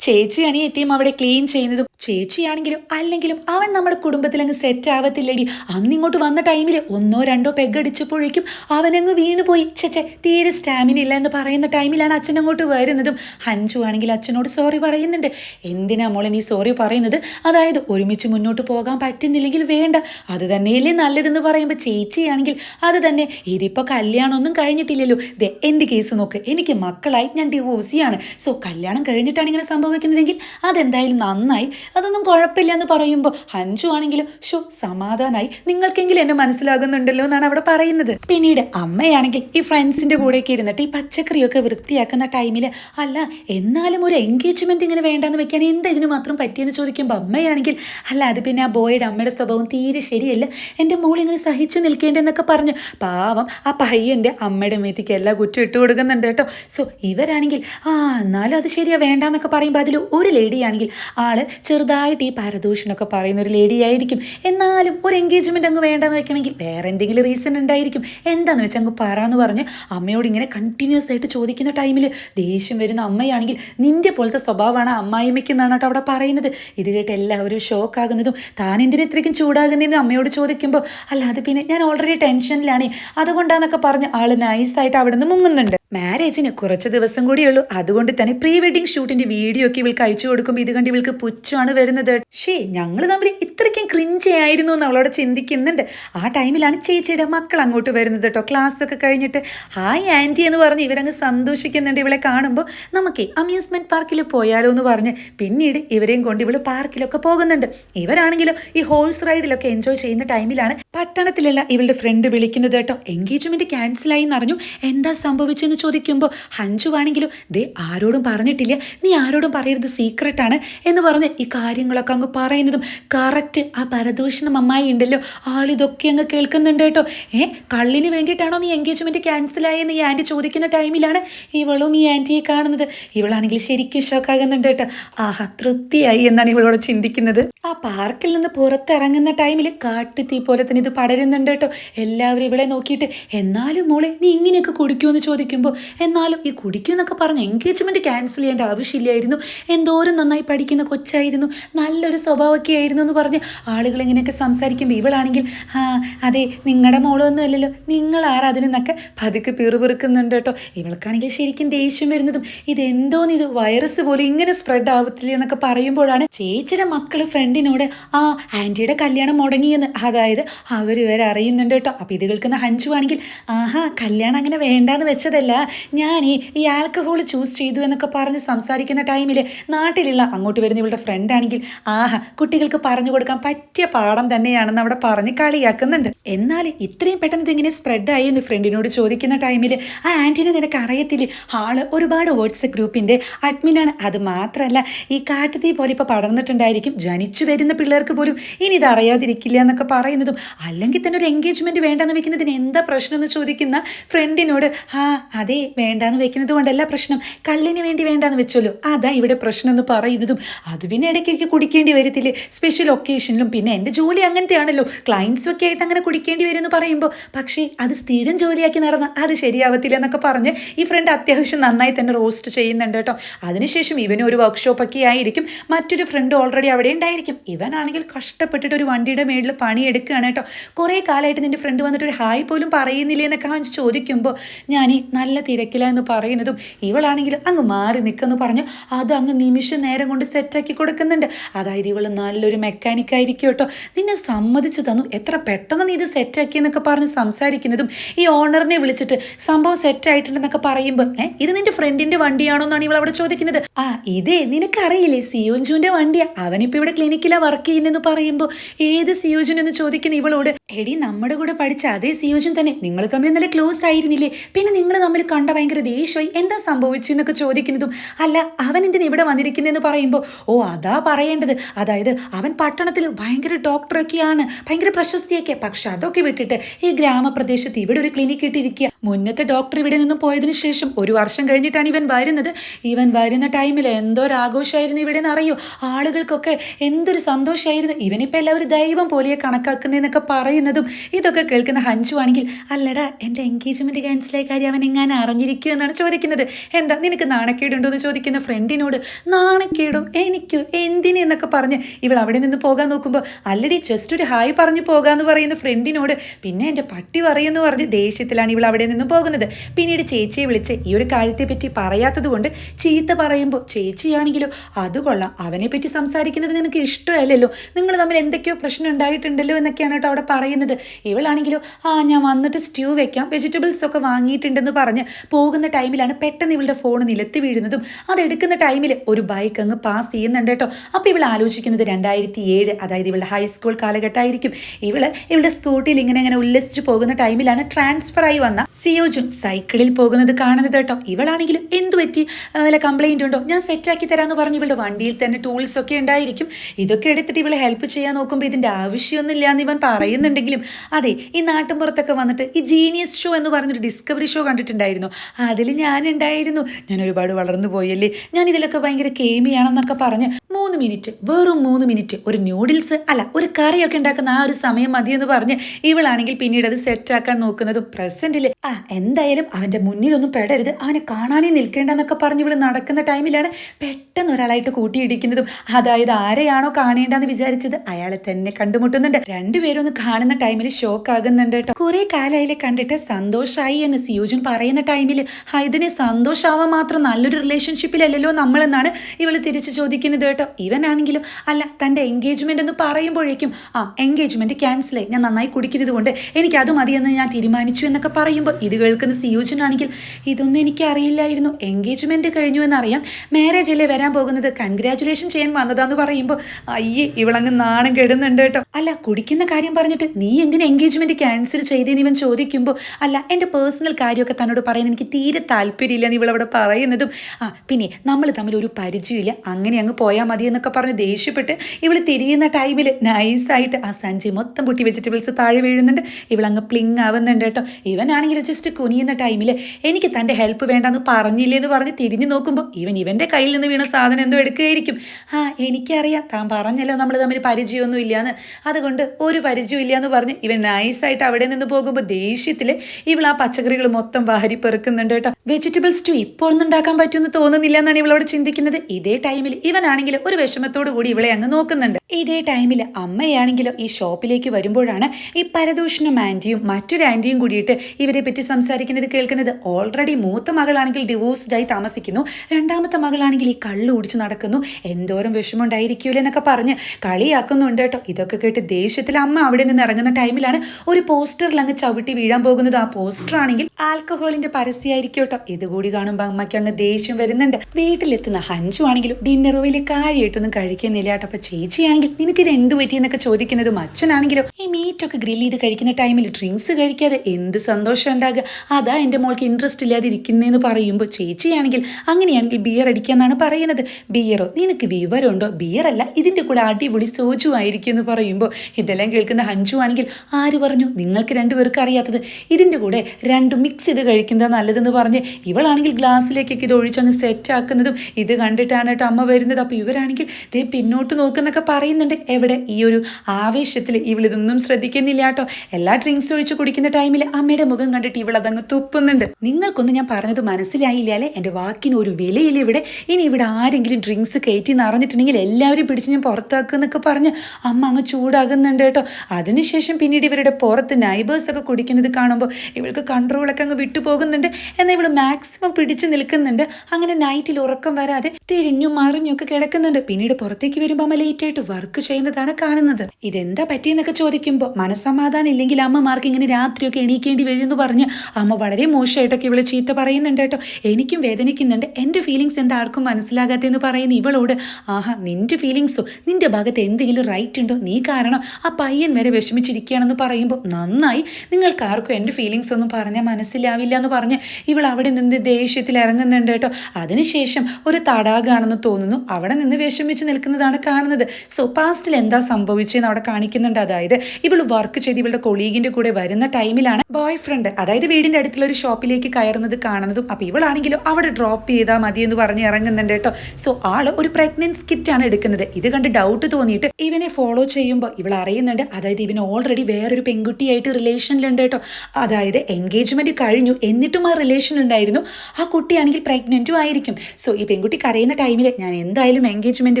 ചേച്ചി അനിയത്തിയും അവിടെ ക്ലീൻ ചെയ്യുന്നതും ചേച്ചിയാണെങ്കിലും അല്ലെങ്കിലും അവൻ നമ്മുടെ കുടുംബത്തിൽ അങ്ങ് സെറ്റ് ആവത്തില്ലടി. അന്നിങ്ങോട്ട് വന്ന ടൈമിൽ ഒന്നോ രണ്ടോ പെഗ് അടിച്ചപ്പോഴേക്കും അവനങ്ങ് വീണുപോയി. ചേച്ചെ തീരെ സ്റ്റാമിന ഇല്ല എന്ന് പറയുന്ന ടൈമിലാണ് അച്ഛൻ അങ്ങോട്ട് വരുന്നതും. ഹഞ്ചു ആണെങ്കിൽ അച്ഛനോട് സോറി പറയുന്നുണ്ട്. എന്തിനാ മോളെ നീ സോറി പറയുന്നത്? അതായത് ഒരുമിച്ച് മുന്നോട്ട് പോകാൻ പറ്റുന്നില്ലെങ്കിൽ വേണ്ട. അത് തന്നെയല്ലേ നല്ലതെന്ന് പറയുമ്പോൾ ചേച്ചിയാണെങ്കിൽ അത് തന്നെ. ഇതിപ്പോൾ കല്യാണമൊന്നും കഴിഞ്ഞിട്ടില്ലല്ലോ. ദേ എന്റെ കേസ് നോക്ക്. എനിക്ക് മക്കളായി. ഞാൻ ഡിവോഴ്സിയാണ് സോ കല്യാണം കഴിഞ്ഞിട്ടാണ് ഇങ്ങനെ സംഭവിക്കുന്നതെങ്കിൽ അതെന്തായാലും നന്നായി. അതൊന്നും കുഴപ്പമില്ല എന്ന് പറയുമ്പോൾ ഹഞ്ചു ആണെങ്കിലും ഷോ സമാധാനമായി നിങ്ങൾക്കെങ്കിലും എന്നെ മനസ്സിലാകുന്നുണ്ടല്ലോ എന്നാണ് അവിടെ പറയുന്നത്. പിന്നീട് അമ്മയാണെങ്കിൽ ഈ ഫ്രണ്ട്സിന്റെ കൂടെയൊക്കെ ഇരുന്നിട്ട് ഈ പച്ചക്കറിയൊക്കെ വൃത്തിയാക്കുന്ന ടൈമിൽ അല്ല എന്നാലും ഒരു എൻഗേജ്മെന്റ് ഇങ്ങനെ വേണ്ടെന്ന് വെക്കാൻ എന്താ ഇതിന് മാത്രം പറ്റിയെന്ന് ചോദിക്കുമ്പോൾ അമ്മയാണെങ്കിൽ അല്ല അത് പിന്നെ ആ ബോയുടെ അമ്മയുടെ സ്വഭാവം തീരെ ശരിയല്ല. എന്റെ മോൾ ഇങ്ങനെ സഹിച്ചു നിൽക്കേണ്ടെന്നൊക്കെ പറഞ്ഞു പാവം ആ പയ്യന്റെ അമ്മയുടെ മേത്തേക്ക് എല്ലാ കുറ്റം ഇട്ട് കൊടുക്കുന്നുണ്ട് കേട്ടോ. സോ ഇവരാണെങ്കിൽ ആ എന്നാലും അത് ശരിയാ വേണ്ടെന്നൊക്കെ പറയുമ്പോൾ അതിൽ ഒരു ലേഡിയാണെങ്കിൽ ആൾ ചെറുതായിട്ട് ഈ പരദൂഷണമൊക്കെ പറയുന്ന ഒരു ലേഡി ആയിരിക്കും. എന്നാലും ഒരു എൻഗേജ്മെന്റ് അങ്ങ് വേണ്ടെന്ന് വെക്കണമെങ്കിൽ വേറെ എന്തെങ്കിലും റീസൺ ഉണ്ടായിരിക്കും. എന്താണെന്ന് വെച്ചാൽ അങ്ങ് പറയാന്ന് പറഞ്ഞ് അമ്മയോട് ഇങ്ങനെ കണ്ടിന്യൂസ് ആയിട്ട് ചോദിക്കുന്ന ടൈമിൽ ദേഷ്യം വരുന്ന അമ്മയാണെങ്കിൽ നിന്റെ പോലത്തെ സ്വഭാവമാണ് അമ്മായിമ്മയ്ക്ക് എന്നാണ് കേട്ടോ അവിടെ പറയുന്നത്. ഇത് കേട്ട് എല്ലാവരും ഷോക്ക് ആകുന്നതും താൻ എന്തിനു ഇത്രയ്ക്കും ചൂടാകുന്നതെന്ന് അമ്മയോട് ചോദിക്കുമ്പോൾ അല്ലാതെ പിന്നെ ഞാൻ ഓൾറെഡി ടെൻഷനിലാണ് അതുകൊണ്ടാണെന്നൊക്കെ പറഞ്ഞ് ആൾ നൈസായിട്ട് അവിടെ നിന്ന് മുങ്ങുന്നുണ്ട്. മാരേജിന് കുറച്ച് ദിവസം കൂടിയുള്ളൂ അതുകൊണ്ട് തന്നെ പ്രീ വെഡിങ് ഷൂട്ടിന്റെ വീഡിയോ ഒക്കെ ഇവൾക്ക് അയച്ചു കൊടുക്കുമ്പോൾ ഇത് കണ്ട് ഇവൾക്ക് പുച്ഛമാണ് വരുന്നത്. ഷേ ഞങ്ങൾ തമ്മിൽ ഇത്രയ്ക്കും ക്രിഞ്ചായിരുന്നു എന്ന് അവളോട് ചിന്തിക്കുന്നുണ്ട്. ആ ടൈമിലാണ് ചേച്ചിയുടെ മക്കൾ അങ്ങോട്ട് വരുന്നത് കേട്ടോ. ക്ലാസ് ഒക്കെ കഴിഞ്ഞിട്ട് ഹായ് ആന്റി എന്ന് പറഞ്ഞ് ഇവരങ്ങ് സന്തോഷിക്കുന്നുണ്ട് ഇവളെ കാണുമ്പോൾ നമുക്ക് അമ്യൂസ്മെന്റ് പാർക്കിൽ പോയാലോ എന്ന് പറഞ്ഞ് പിന്നീട് ഇവരെയും കൊണ്ട് ഇവൾ പാർക്കിലൊക്കെ പോകുന്നുണ്ട്. ഇവരാണെങ്കിലും ഈ ഹോഴ്സ് റൈഡിലൊക്കെ എൻജോയ് ചെയ്യുന്ന ടൈമിലാണ് പട്ടണത്തിലുള്ള ഇവളുടെ ഫ്രണ്ട് വിളിക്കുന്നത് കേട്ടോ. എൻഗേജ്മെന്റ് ക്യാൻസലായി എന്നറിഞ്ഞു. എന്താ സംഭവിച്ചെന്ന് ചോദിക്കുമ്പോൾ ഹഞ്ചു ആണെങ്കിലും ദേ ആരോടും പറഞ്ഞിട്ടില്ല. നീ ആരോടും പറയരുത് സീക്രട്ടാണ്. എന്ന് പറഞ്ഞ് ഈ കാര്യങ്ങളൊക്കെ അങ്ങ് പറയുന്നതും കറക്റ്റ് ആ പരദൂഷണം അമ്മായി ഉണ്ടല്ലോ. ആളിതൊക്കെ അങ്ങ് കേൾക്കുന്നുണ്ട് കേട്ടോ. ഏ കള്ളിന് വേണ്ടിയിട്ടാണോ നീ എൻഗേജ്മെന്റ് ക്യാൻസലായെന്ന് ഈ ആന്റി ചോദിക്കുന്ന ടൈമിലാണ് ഇവളും ഈ ആന്റിയെ കാണുന്നത്. ഇവളാണെങ്കിൽ ശരിക്കും ഷോക്കാകുന്നുണ്ട് കേട്ടോ. ആഹാ തൃപ്തിയായി എന്നാണ് ഇവളോട് ചിന്തിക്കുന്നത്. ആ പാർക്കിൽ നിന്ന് പുറത്തിറങ്ങുന്ന ടൈമിൽ കാട്ടുതീ പോലെ തന്നെ ഇത് പടരുന്നുണ്ട് കേട്ടോ. എല്ലാവരും ഇവളെ നോക്കിയിട്ട് എന്നാലും മോളെ നീ ഇങ്ങനെയൊക്കെ കുടിക്കുമെന്ന് ചോദിക്കുമ്പോൾ എന്നാലും ഈ കുടിക്കുമെന്നൊക്കെ പറഞ്ഞ് എൻഗേജ്മെന്റ് ക്യാൻസൽ ചെയ്യേണ്ട ആവശ്യമില്ലായിരുന്നു. എന്തോരം നന്നായി പഠിക്കുന്ന കൊച്ചായിരുന്നു. നല്ലൊരു സ്വഭാവമൊക്കെ ആയിരുന്നു എന്ന് പറഞ്ഞ് ആളുകൾ ഇങ്ങനെയൊക്കെ സംസാരിക്കുമ്പോൾ ഇവളാണെങ്കിൽ ആ അതെ നിങ്ങളുടെ മോളൊന്നും അല്ലല്ലോ. നിങ്ങൾ ആരാ അതിനെന്നൊക്കെ പതുക്കെ പിറുപിറുക്കുന്നുണ്ട് കേട്ടോ. ഇവൾക്കാണെങ്കിൽ ശരിക്കും ദേഷ്യം വരുന്നതും ഇതെന്തോന്ന് ഇത് വൈറസ് പോലെ ഇങ്ങനെ സ്പ്രെഡ് ആവത്തില്ല എന്നൊക്കെ പറയുമ്പോഴാണ് ചേച്ചിയുടെ മക്കൾ ഫ്രണ്ടിനോട് ആ ആന്റിയുടെ കല്യാണം മുടങ്ങിയെന്ന്. അതായത് അവർ ഇവരെ അറിയുന്നുണ്ട് കേട്ടോ. അപ്പോൾ ഇത് കേൾക്കുന്ന ഹഞ്ചു ആണെങ്കിൽ ആഹാ കല്യാണം അങ്ങനെ വേണ്ടാന്ന് വെച്ചതല്ല. ഞാൻ ഈ ആൽക്കഹോൾ ചൂസ് ചെയ്തു എന്നൊക്കെ പറഞ്ഞ് സംസാരിക്കുന്ന ടൈമിൽ നാട്ടിലുള്ള അങ്ങോട്ട് വരുന്ന ഇവളുടെ ഫ്രണ്ട് ആണെങ്കിൽ ആഹ കുട്ടികൾക്ക് പറഞ്ഞു കൊടുക്കാൻ പറ്റിയ പാഠം തന്നെയാണെന്ന് അവിടെ പറഞ്ഞ് കളിയാക്കുന്നുണ്ട്. എന്നാൽ ഇത്രയും പെട്ടെന്ന് ഇതിങ്ങനെ സ്പ്രെഡ് ആയി എന്ന് ഫ്രണ്ടിനോട് ചോദിക്കുന്ന ടൈമിൽ ആ ആന്റിനെ നിനക്ക് അറിയത്തില്ലേ? ആൾ ഒരുപാട് വാട്സപ്പ് ഗ്രൂപ്പിന്റെ അഡ്മിനാണ് അത് മാത്രമല്ല ഈ കാട്ടുതീ പോലെ ഇപ്പോൾ പടർന്നിട്ടുണ്ടായിരിക്കും. ജനിച്ചു വരുന്ന പിള്ളേർക്ക് പോലും ഇനി ഇത് അറിയാതിരിക്കില്ല എന്നൊക്കെ പറയുന്നതും അല്ലെങ്കിൽ തന്നെ ഒരു എൻഗേജ്മെന്റ് വേണ്ടെന്ന് വെക്കുന്നതിന് എന്താ പ്രശ്നം എന്ന് ചോദിക്കുന്ന ഫ്രണ്ടിനോട് ആ അതെ വേണ്ടാന്ന് വെക്കുന്നത് കൊണ്ടല്ല പ്രശ്നം. കള്ളിന് വേണ്ടി വേണ്ടാന്ന് വെച്ചല്ലോ അതാ ഇവിടെ പ്രശ്നം എന്ന് പറയുന്നതും. അത് പിന്നെ ഇടയ്ക്കിടയ്ക്ക് കുടിക്കേണ്ടി വരത്തില്ലേ? സ്പെഷ്യൽ ഒക്കേഷനിലും പിന്നെ എന്റെ ജോലി അങ്ങനത്തെ ആണല്ലോ ക്ലയൻസും ഒക്കെ ആയിട്ട് അങ്ങനെ കുടിക്കേണ്ടി വരും എന്ന് പറയുമ്പോൾ പക്ഷേ അത് സ്ഥിരം ജോലിയാക്കി നടന്ന അത് ശരിയാവത്തില്ല എന്നൊക്കെ പറഞ്ഞ് ഈ ഫ്രണ്ട് അത്യാവശ്യം നന്നായി തന്നെ റോസ്റ്റ് ചെയ്യുന്നുണ്ട് കേട്ടോ. അതിനുശേഷം ഇവനും ഒരു വർക്ക്ഷോപ്പൊക്കെ ആയിരിക്കും. മറ്റൊരു ഫ്രണ്ട് ഓൾറെഡി അവിടെ ഉണ്ടായിരിക്കും. ഇവനാണെങ്കിൽ കഷ്ടപ്പെട്ടിട്ട് ഒരു വണ്ടിയുടെ മേളിൽ പണിയെടുക്കുകയാണ് കേട്ടോ. കുറേ കാലമായിട്ട് നിന്റെ ഫ്രണ്ട് വന്നിട്ട് ഒരു ഹായ് പോലും പറയുന്നില്ലേ എന്നൊക്കെ ചോദിക്കുമ്പോൾ ഞാൻ ഈ നല്ല തിരക്കില എന്ന് പറയുന്നതും ഇവളാണെങ്കിൽ അങ്ങ് മാറി നിൽക്കുമെന്ന് പറഞ്ഞു അത് അങ്ങ് നിമിഷ നേരം കൊണ്ട് സെറ്റാക്കി കൊടുക്കുന്നുണ്ട്. അതായത് ഇവൾ നല്ലൊരു മെക്കാനിക് ആയിരിക്കും കേട്ടോ. നിന്നെ സമ്മതിച്ചു തന്നു. എത്ര പെട്ടെന്ന് നീ ഇത് സെറ്റാക്കി എന്നൊക്കെ പറഞ്ഞ് സംസാരിക്കുന്നതും ഈ ഓണറിനെ വിളിച്ചിട്ട് സംഭവം സെറ്റായിട്ടുണ്ടെന്നൊക്കെ പറയുമ്പോൾ ഏ ഇത് നിന്റെ ഫ്രണ്ടിന്റെ വണ്ടിയാണോ എന്നാണ് ഇവൾ അവിടെ ചോദിക്കുന്നത്. ആ ഇതേ നിനക്കറിയില്ലേ സിയോജുവിന്റെ വണ്ടിയാ. അവനിപ്പോ ഇവിടെ ക്ലിനിക്കിലാണ് വർക്ക് ചെയ്യുന്നെന്ന് പറയുമ്പോൾ ഏത് സിയോജുൻ എന്ന് ചോദിക്കുന്ന ഇവളോട് എടി നമ്മുടെ കൂടെ പഠിച്ച അതേ സിയോജുൻ തന്നെ. നിങ്ങൾ തമ്മിൽ നല്ല ക്ലോസ് ആയിരുന്നില്ലേ. പിന്നെ നിങ്ങൾ തമ്മിൽ കണ്ട ഭയങ്കര ദേഷ്യമായി എന്താ സംഭവിച്ചു എന്നൊക്കെ ചോദിക്കുന്നതും അല്ല അവൻ എന്തിനാ ഇവിടെ വന്നിരിക്കുന്നതെന്ന് പറയുമ്പോൾ ഓ അതാ പറയേണ്ടത്. അതായത് അവൻ പട്ടണത്തിൽ ഭയങ്കര ഡോക്ടറൊക്കെയാണ് ഭയങ്കര പ്രശസ്തിയൊക്കെ. പക്ഷെ അതൊക്കെ വിട്ടിട്ട് ഈ ഗ്രാമപ്രദേശത്ത് ഇവിടെ ഒരു ക്ലിനിക്ക് ഇട്ടിരിക്കുക. മുന്നത്തെ ഡോക്ടർ ഇവിടെ നിന്നും പോയതിനു ശേഷം ഒരു വർഷം കഴിഞ്ഞിട്ടാണ് ഇവൻ വരുന്നത്. ഇവൻ വരുന്ന ടൈമിൽ എന്തോരാഘോഷമായിരുന്നു ഇവിടെ നിന്ന് അറിയോ? ആളുകൾക്കൊക്കെ എന്തൊരു സന്തോഷമായിരുന്നു ഇവനിപ്പോൾ എല്ലാവരും ദൈവം പോലെയെ കണക്കാക്കുന്നതെന്നൊക്കെ പറയുന്നതും ഇതൊക്കെ കേൾക്കുന്ന ഹഞ്ചു ആണെങ്കിൽ അല്ലടാ എന്റെ എൻഗേജ്മെന്റ് ക്യാൻസലായ കാര്യം അവൻ എങ്ങനെ അറിഞ്ഞിരിക്കുമോ എന്നാണ് ചോദിക്കുന്നത്. എന്താ നിനക്ക് നാണക്കേടുണ്ടോ എന്ന് ചോദിക്കുന്ന ഫ്രണ്ടിനോട് നാണക്കേടോ? എനിക്കോ? എന്തിനെന്നൊക്കെ പറഞ്ഞ് ഇവൾ അവിടെ നിന്ന് പോകാൻ നോക്കുമ്പോൾ അല്ലടി ജസ്റ്റ് ഒരു ഹായ് പറഞ്ഞു പോകാമെന്ന് പറയുന്ന ഫ്രണ്ടിനോട് പിന്നെ എന്റെ പട്ടി പറയുമെന്ന് പറഞ്ഞ് ദേഷ്യത്തിലാണ് ഇവൾ അവിടെ നിന്ന് പോകുന്നത്. പിന്നീട് ചേച്ചിയെ വിളിച്ച് ഈ ഒരു കാര്യത്തെ പറ്റി പറയാത്തത് കൊണ്ട് ചീത്ത പറയുമ്പോൾ ചേച്ചിയാണെങ്കിലോ അത് കൊള്ളാം. അവനെ പറ്റി സംസാരിക്കുന്നത് നിനക്ക് ഇഷ്ടമല്ലല്ലോ. നിങ്ങൾ തമ്മിൽ എന്തൊക്കെയോ പ്രശ്നം ഉണ്ടായിട്ടുണ്ടല്ലോ എന്നൊക്കെയാണ് കേട്ടോ അവിടെ പറയുന്നത്. ഇവളാണെങ്കിലോ ആ ഞാൻ വന്നിട്ട് സ്റ്റ്യൂ വെക്കാം വെജിറ്റബിൾസ് ഒക്കെ വാങ്ങിയിട്ടുണ്ടെന്ന് പറഞ്ഞ് പോകുന്ന ടൈമിലാണ് പെട്ടെന്ന് ഇവളുടെ ഫോൺ നിലത്ത് വീഴുന്നതും. അതെടുക്കുന്ന ടൈമിൽ ഒരു ബൈക്ക് അങ്ങ് പാസ് ചെയ്യുന്നുണ്ട് കേട്ടോ. അപ്പോൾ ഇവൾ ആലോചിക്കുന്നത് രണ്ടായിരത്തി ഏഴ് അതായത് ഇവളുടെ ഹൈസ്കൂൾ കാലഘട്ടമായിരിക്കും. ഇവൾ ഇവളുടെ സ്കൂട്ടിയിൽ ഇങ്ങനെ ഇങ്ങനെ ഉല്ലസിച്ച് പോകുന്ന ടൈമിലാണ് ട്രാൻസ്ഫർ ആയി വന്ന സിയോജുൻ സൈക്കിളിൽ പോകുന്നത് കാണുന്നത് കേട്ടോ. ഇവളാണെങ്കിൽ എന്തു പറ്റി? വല്ല കംപ്ലൈന്റ് ഉണ്ടോ? ഞാൻ സെറ്റാക്കി തരാമെന്ന് പറഞ്ഞ്. ഇവളുടെ വണ്ടിയിൽ തന്നെ ടൂൾസ് ഒക്കെ ഉണ്ടായിരിക്കും. ഇതൊക്കെ എടുത്തിട്ട് ഇവളെ ഹെൽപ്പ് ചെയ്യാൻ നോക്കുമ്പോൾ ഇതിന്റെ ആവശ്യമൊന്നുമില്ല എന്ന് ഇവൻ പറയുന്നുണ്ടെങ്കിലും. അതെ ഈ നാട്ടിൻപുറത്തൊക്കെ വന്നിട്ട് ഈ ജീനിയസ് ഷോ എന്ന് പറഞ്ഞൊരു ഡിസ്കവറി ഷോ കണ്ടിട്ടുണ്ടായിരുന്നു. അതിൽ ഞാനുണ്ടായിരുന്നു. ഞാൻ ഒരുപാട് വളർന്നു പോയല്ലേ? ഞാൻ ഇതിലൊക്കെ ഭയങ്കര കേമിയാണെന്നൊക്കെ പറഞ്ഞ് മൂന്ന് മിനിറ്റ് വെറും മൂന്ന് മിനിറ്റ് ഒരു ന്യൂഡിൽസ് അല്ല ഒരു കറിയൊക്കെ ഉണ്ടാക്കുന്ന ആ ഒരു സമയം മതിയെന്ന് പറഞ്ഞ് ഇവളാണെങ്കിൽ പിന്നീട് അത് സെറ്റാക്കാൻ നോക്കുന്നതും പ്രസന്റിൽ ആ എന്തായാലും അവന്റെ മുന്നിലൊന്നും പെടരുത്. അവനെ കാണാനേ നിൽക്കേണ്ടെന്നൊക്കെ പറഞ്ഞ് ഇവിടെ നടക്കുന്ന ടൈമിലാണ് പെട്ടെന്ന് ഒരാളായിട്ട് കൂട്ടിയിടിക്കുന്നതും. അതായത് ആരെയാണോ കാണേണ്ടെന്ന് വിചാരിച്ചത് അയാളെ തന്നെ കണ്ടുമുട്ടുന്നുണ്ട്. രണ്ടുപേരും ഒന്ന് കാണുന്ന ടൈമിൽ ഷോക്ക് ആകുന്നുണ്ട് കേട്ടോ. കുറേ കാലയിലെ കണ്ടിട്ട് സന്തോഷമായി എന്ന് സിയോജുൻ പറയുന്ന ടൈമിൽ ഇതിന് സന്തോഷാവാൻ മാത്രം നല്ലൊരു റിലേഷൻഷിപ്പിലല്ലല്ലോ നമ്മളെന്നാണ് ഇവൾ തിരിച്ചു ചോദിക്കുന്നത് കേട്ടോ. ഇവനാണെങ്കിലും അല്ല തന്റെ എൻഗേജ്മെന്റ് എന്ന് പറയുമ്പോഴേക്കും ആ എൻഗേജ്മെന്റ് ക്യാൻസലായി ഞാൻ നന്നായി കുടിക്കുന്നത് കൊണ്ട് എനിക്ക് അത് മതിയെന്ന് ഞാൻ തീരുമാനിച്ചു എന്നൊക്കെ പറയുമ്പോൾ ഇത് കേൾക്കുന്ന സിയോജനാണെങ്കിൽ ഇതൊന്നും എനിക്ക് അറിയില്ലായിരുന്നു എൻഗേജ്മെന്റ് കഴിഞ്ഞു എന്നറിയാം. മാരേജ് അല്ലേ വരാൻ പോകുന്നത്? കൺഗ്രാറ്റുലേഷൻ ചെയ്യാൻ വന്നതാന്ന് പറയുമ്പോൾ അയ്യേ ഇവളങ്ങ് നാണം കെടുന്നുണ്ട് കേട്ടോ. അല്ല കുടിക്കുന്ന കാര്യം പറഞ്ഞിട്ട് നീ എന്തിനു എൻഗേജ്മെന്റ് ക്യാൻസൽ ചെയ്തേന്ന് ഇവൻ ചോദിക്കുമ്പോൾ അല്ല എന്റെ പേഴ്സണൽ കാര്യമൊക്കെ തന്നോട് പറയാൻ എനിക്ക് തീരെ താല്പര്യമില്ല നീ ഇവളവിടെ പറയുന്നതും. ആ പിന്നെ നമ്മൾ തമ്മിൽ ഒരു പരിചയമില്ല. അങ്ങനെ അങ്ങ് പോയാൽ മതി എന്നൊക്കെ പറഞ്ഞ് ദേഷ്യപ്പെട്ട് ഇവൾ തിരിയുന്ന ടൈമിൽ നൈസായിട്ട് ആ സഞ്ചി മൊത്തം പൊട്ടി വെജിറ്റബിൾസ് താഴെ വീഴുന്നുണ്ട്. ഇവളങ്ങ് പ്ലിങ് ആവുന്നുണ്ട് കേട്ടോ. ഇവനാണെങ്കിൽ ജസ്റ്റ് കുനിയുന്ന ടൈമിൽ എനിക്ക് തന്റെ ഹെൽപ്പ് വേണ്ടെന്ന് പറഞ്ഞില്ലേ എന്ന് പറഞ്ഞ് തിരിഞ്ഞു നോക്കുമ്പോൾ ഇവൻ ഇവന്റെ കയ്യിൽ നിന്ന് വീണ സാധനം എന്തോ എടുക്കുകയായിരിക്കും. ആ എനിക്കറിയാം. താൻ പറഞ്ഞല്ലോ നമ്മൾ തമ്മിൽ പരിചയമൊന്നും ഇല്ലാന്ന്. അതുകൊണ്ട് ഒരു പരിചയമില്ല എന്ന് പറഞ്ഞ് ഇവൻ നൈസായിട്ട് അവിടെ നിന്ന് പോകുമ്പോൾ ദേഷ്യത്തിൽ ഇവൾ ആ പച്ചക്കറികൾ മൊത്തം വാരി പെറുക്കുന്നുണ്ട് കേട്ടോ. വെജിറ്റബിൾ ഇപ്പോൾ ഒന്നും ഉണ്ടാക്കാൻ പറ്റുമെന്ന് തോന്നുന്നില്ല എന്നാണ് ഇവളോട് ചിന്തിക്കുന്നത്. ഇതേ ടൈമിൽ ഇവനാണെങ്കിൽ ഒരു വിഷമത്തോടു കൂടി ഇവളെ അങ്ങ് നോക്കുന്നുണ്ട്. ഇതേ ടൈമിൽ അമ്മയാണെങ്കിലോ ഈ ഷോപ്പിലേക്ക് വരുമ്പോഴാണ് ഈ പരദൂഷണം ആന്റിയും മറ്റൊരു ആന്റിയും കൂടിയിട്ട് ഇവരെ പറ്റി സംസാരിക്കുന്നത് കേൾക്കുന്നത്. ഓൾറെഡി മൂത്ത മകളാണെങ്കിൽ ഡിവോഴ്സ്ഡ് ആയി താമസിക്കുന്നു. രണ്ടാമത്തെ മകളാണെങ്കിൽ ഈ കള്ളു ഓടിച്ച് നടക്കുന്നു. എന്തോരം വിഷമമുണ്ടായിരിക്കുമല്ലോ എന്നൊക്കെ പറഞ്ഞ് കളിയാക്കുന്നുണ്ട് കേട്ടോ. ഇതൊക്കെ കേട്ട് ദേഷ്യത്തിൽ അമ്മ അവിടെ നിന്ന് ഇറങ്ങുന്ന ടൈമിലാണ് ഒരു പോസ്റ്ററിൽ അങ്ങ് ചവിട്ടി വീഴാൻ പോകുന്നത്. ആ പോസ്റ്റർ ആണെങ്കിൽ ആൽക്കഹോളിന്റെ പരസ്യമായിരിക്കും കേട്ടോ. ഇതുകൂടി കാണുമ്പോൾ അമ്മയ്ക്ക് അങ്ങ് ദേഷ്യം വരുന്നുണ്ട്. വീട്ടിലെത്തുന്ന ഹഞ്ചു ആണെങ്കിലും ഡിന്നർ വലിയ കാര്യമായിട്ടൊന്നും കഴിക്കുന്നില്ല കേട്ടോ. അപ്പൊ ചേച്ചിയാണെങ്കിൽ നിനക്ക് ഇത് എന്ത് പറ്റിയെന്നൊക്കെ ചോദിക്കുന്നതും അച്ഛനാണെങ്കിലും ഈ മീറ്റൊക്കെ ഗ്രില്ല് ചെയ്ത് കഴിക്കുന്ന ടൈമിൽ ഡ്രിങ്ക്സ് കഴിക്കാതെ എന്ത് സന്തോഷം ഉണ്ടാകുക? അതാ എന്റെ മോൾക്ക് ഇൻട്രസ്റ്റ് ഇല്ലാതെ ഇരിക്കുന്നതെന്ന് പറയുമ്പോൾ ചേച്ചിയാണെങ്കിൽ അങ്ങനെയാണെങ്കിൽ ബിയർ അടിക്കാന്നാണ് പറയുന്നത്. ബിയറോ നിനക്ക് വിവരമുണ്ടോ? ബിയർ അല്ല ഇതിന്റെ കൂടെ അടിപൊളി സോജു ആയിരിക്കും എന്ന് പറയുമ്പോൾ ഇതെല്ലാം കേൾക്കുന്ന ഹഞ്ചു ആണെങ്കിൽ ആര് പറഞ്ഞു? നിങ്ങൾക്ക് രണ്ടുപേർക്ക് അറിയാത്തത്. ഇതിന്റെ കൂടെ രണ്ട് മിക്സ് ചെയ്ത് കഴിക്കുന്നത് നല്ലതെന്ന് പറഞ്ഞ് ഇവളാണെങ്കിൽ ഗ്ലാസ്സിലേക്കൊക്കെ ഇത് ഒഴിച്ചങ്ങ് സെറ്റ് ആക്കുന്നതും ഇത് കണ്ടിട്ടാണ് കേട്ടോ അമ്മ വരുന്നത്. അപ്പോൾ ഇവരാണെങ്കിൽ ദേ പിന്നോട്ട് നോക്കുന്നൊക്കെ പറയുന്നുണ്ട് എവിടെ? ഈ ഒരു ആവേശത്തിൽ ഇവളിതൊന്നും ശ്രദ്ധിക്കുന്നില്ല കേട്ടോ എല്ലാ ഡ്രിങ്ക്സ് ഒഴിച്ച് കുടിക്കുന്ന ടൈമിൽ അമ്മയുടെ മുഖം കണ്ടിട്ട് ഇവൾ അതങ്ങ് തുപ്പുന്നുണ്ട്. നിങ്ങൾക്കൊന്നും ഞാൻ പറഞ്ഞത് മനസ്സിലായില്ലാലേ എന്റെ വാക്കിന് ഒരു വിലയില്ല ഇവിടെ. ഇനി ഇവിടെ ആരെങ്കിലും ഡ്രിങ്ക്സ് കയറ്റി നിറഞ്ഞിട്ടുണ്ടെങ്കിൽ എല്ലാവരും പിടിച്ച് ഞാൻ പുറത്താക്കുന്നൊക്കെ പറഞ്ഞ് അമ്മ അങ്ങ് ചൂടാകുന്നുണ്ട് കേട്ടോ അതിനുശേഷം പിന്നീട് ഇവരുടെ പുറത്ത് നൈബേഴ്സ് ഒക്കെ കുടിക്കുന്നത് കാണുമ്പോൾ ഇവൾക്ക് കൺട്രോളൊക്കെ അങ്ങ് വിട്ടുപോകുന്നുണ്ട് എന്നാൽ ഇവൾ മാക്സിമം പിടിച്ചു നിൽക്കുന്നുണ്ട്. അങ്ങനെ നൈറ്റിൽ ഉറക്കം വരാതെ തിരിഞ്ഞും മറിഞ്ഞും ഒക്കെ കിടക്കുന്നുണ്ട്. പിന്നീട് പുറത്തേക്ക് വരുമ്പോൾ അമ്മ ലേറ്റ് ആയിട്ട് വർക്ക് ചെയ്യുന്നതാണ് കാണുന്നത്. ഇതെന്താ പറ്റിയെന്നൊക്കെ ചോദിക്കുമ്പോൾ മനസ്സമാധാനം ഇല്ലെങ്കിൽ അമ്മമാർക്ക് ഇങ്ങനെ രാത്രിയൊക്കെ എണീക്കേണ്ടി വരുമെന്ന് പറഞ്ഞ് അമ്മ വളരെ മോശമായിട്ടൊക്കെ ഇവൾ ചീത്ത പറയുന്നുണ്ട് കേട്ടോ. എനിക്കും വേദനിക്കുന്നുണ്ട്. എന്റെ ഫീലിങ്സ് എന്താ ആർക്കും മനസ്സിലാകാത്തെന്ന് പറയുന്ന ഇവളോട് ആഹാ നിന്റെ ഫീലിങ്സോ നിന്റെ ഭാഗത്ത് എന്തെങ്കിലും റൈറ്റ് ഉണ്ടോ? നീ കാരണം ആ പയ്യൻ വരെ വിഷമിച്ചിരിക്കുകയാണെന്ന് പറയുമ്പോൾ നന്നായി നിങ്ങൾക്ക് ആർക്കും എന്റെ ഫീലിങ്സ് ഒന്നും പറഞ്ഞാൽ മനസ്സിലാവില്ല എന്ന് പറഞ്ഞ് ഇവൾ അവിടെ നിന്ന് ദേഷ്യത്തിൽ ഇറങ്ങുന്നുണ്ട് കേട്ടോ. അതിനുശേഷം ഒരു തടാകാണെന്ന് തോന്നുന്നു. അവിടെ നിന്ന് വിഷമിച്ച് നിൽക്കുന്നതാണ് കാണുന്നത്. സോ പാസ്റ്റിൽ എന്താ സംഭവിച്ചതെന്ന് അവിടെ കാണിക്കുന്നുണ്ട്. അതായത് ഇവൾ വർക്ക് ചെയ്ത് ഇവളുടെ കൊളീഗിന്റെ കൂടെ വരുന്ന ടൈമിലാണ് ബോയ് ഫ്രണ്ട് അതായത് വീടിന്റെ അടുത്തുള്ള ഒരു ഷോപ്പിലേക്ക് കയറുന്നത് കാണുന്നതും അപ്പോൾ ഇവളാണെങ്കിലും അവിടെ ഡ്രോപ്പ് ചെയ്താൽ മതി എന്ന് പറഞ്ഞ് ഇറങ്ങുന്നുണ്ട് കേട്ടോ. സോ ആൾ ഒരു പ്രഗ്നൻസ് കിറ്റ് ആണ് എടുക്കുന്നത്. ഇത് കണ്ട് ഡൗട്ട് തോന്നിയിട്ട് ഇവനെ ഫോളോ ചെയ്യുമ്പോൾ ഇവൾ അറിയുന്നുണ്ട്. അതായത് ഇവൻ ഓൾറെഡി വേറൊരു പെൺകുട്ടിയായിട്ട് റിലേഷനിലുണ്ട് കേട്ടോ. അതായത് എൻഗേജ്മെന്റ് കഴിഞ്ഞു. എന്നിട്ടും ആ റിലേഷൻ ഉണ്ടായിരുന്നു. ആ കുട്ടിയാണെങ്കിൽ പ്രഗ്നന്റും ആയിരിക്കും. സോ ഈ പെൺകുട്ടി കരയുന്ന ടൈമിൽ ഞാൻ എന്തായാലും എൻഗേജ്മെന്റ്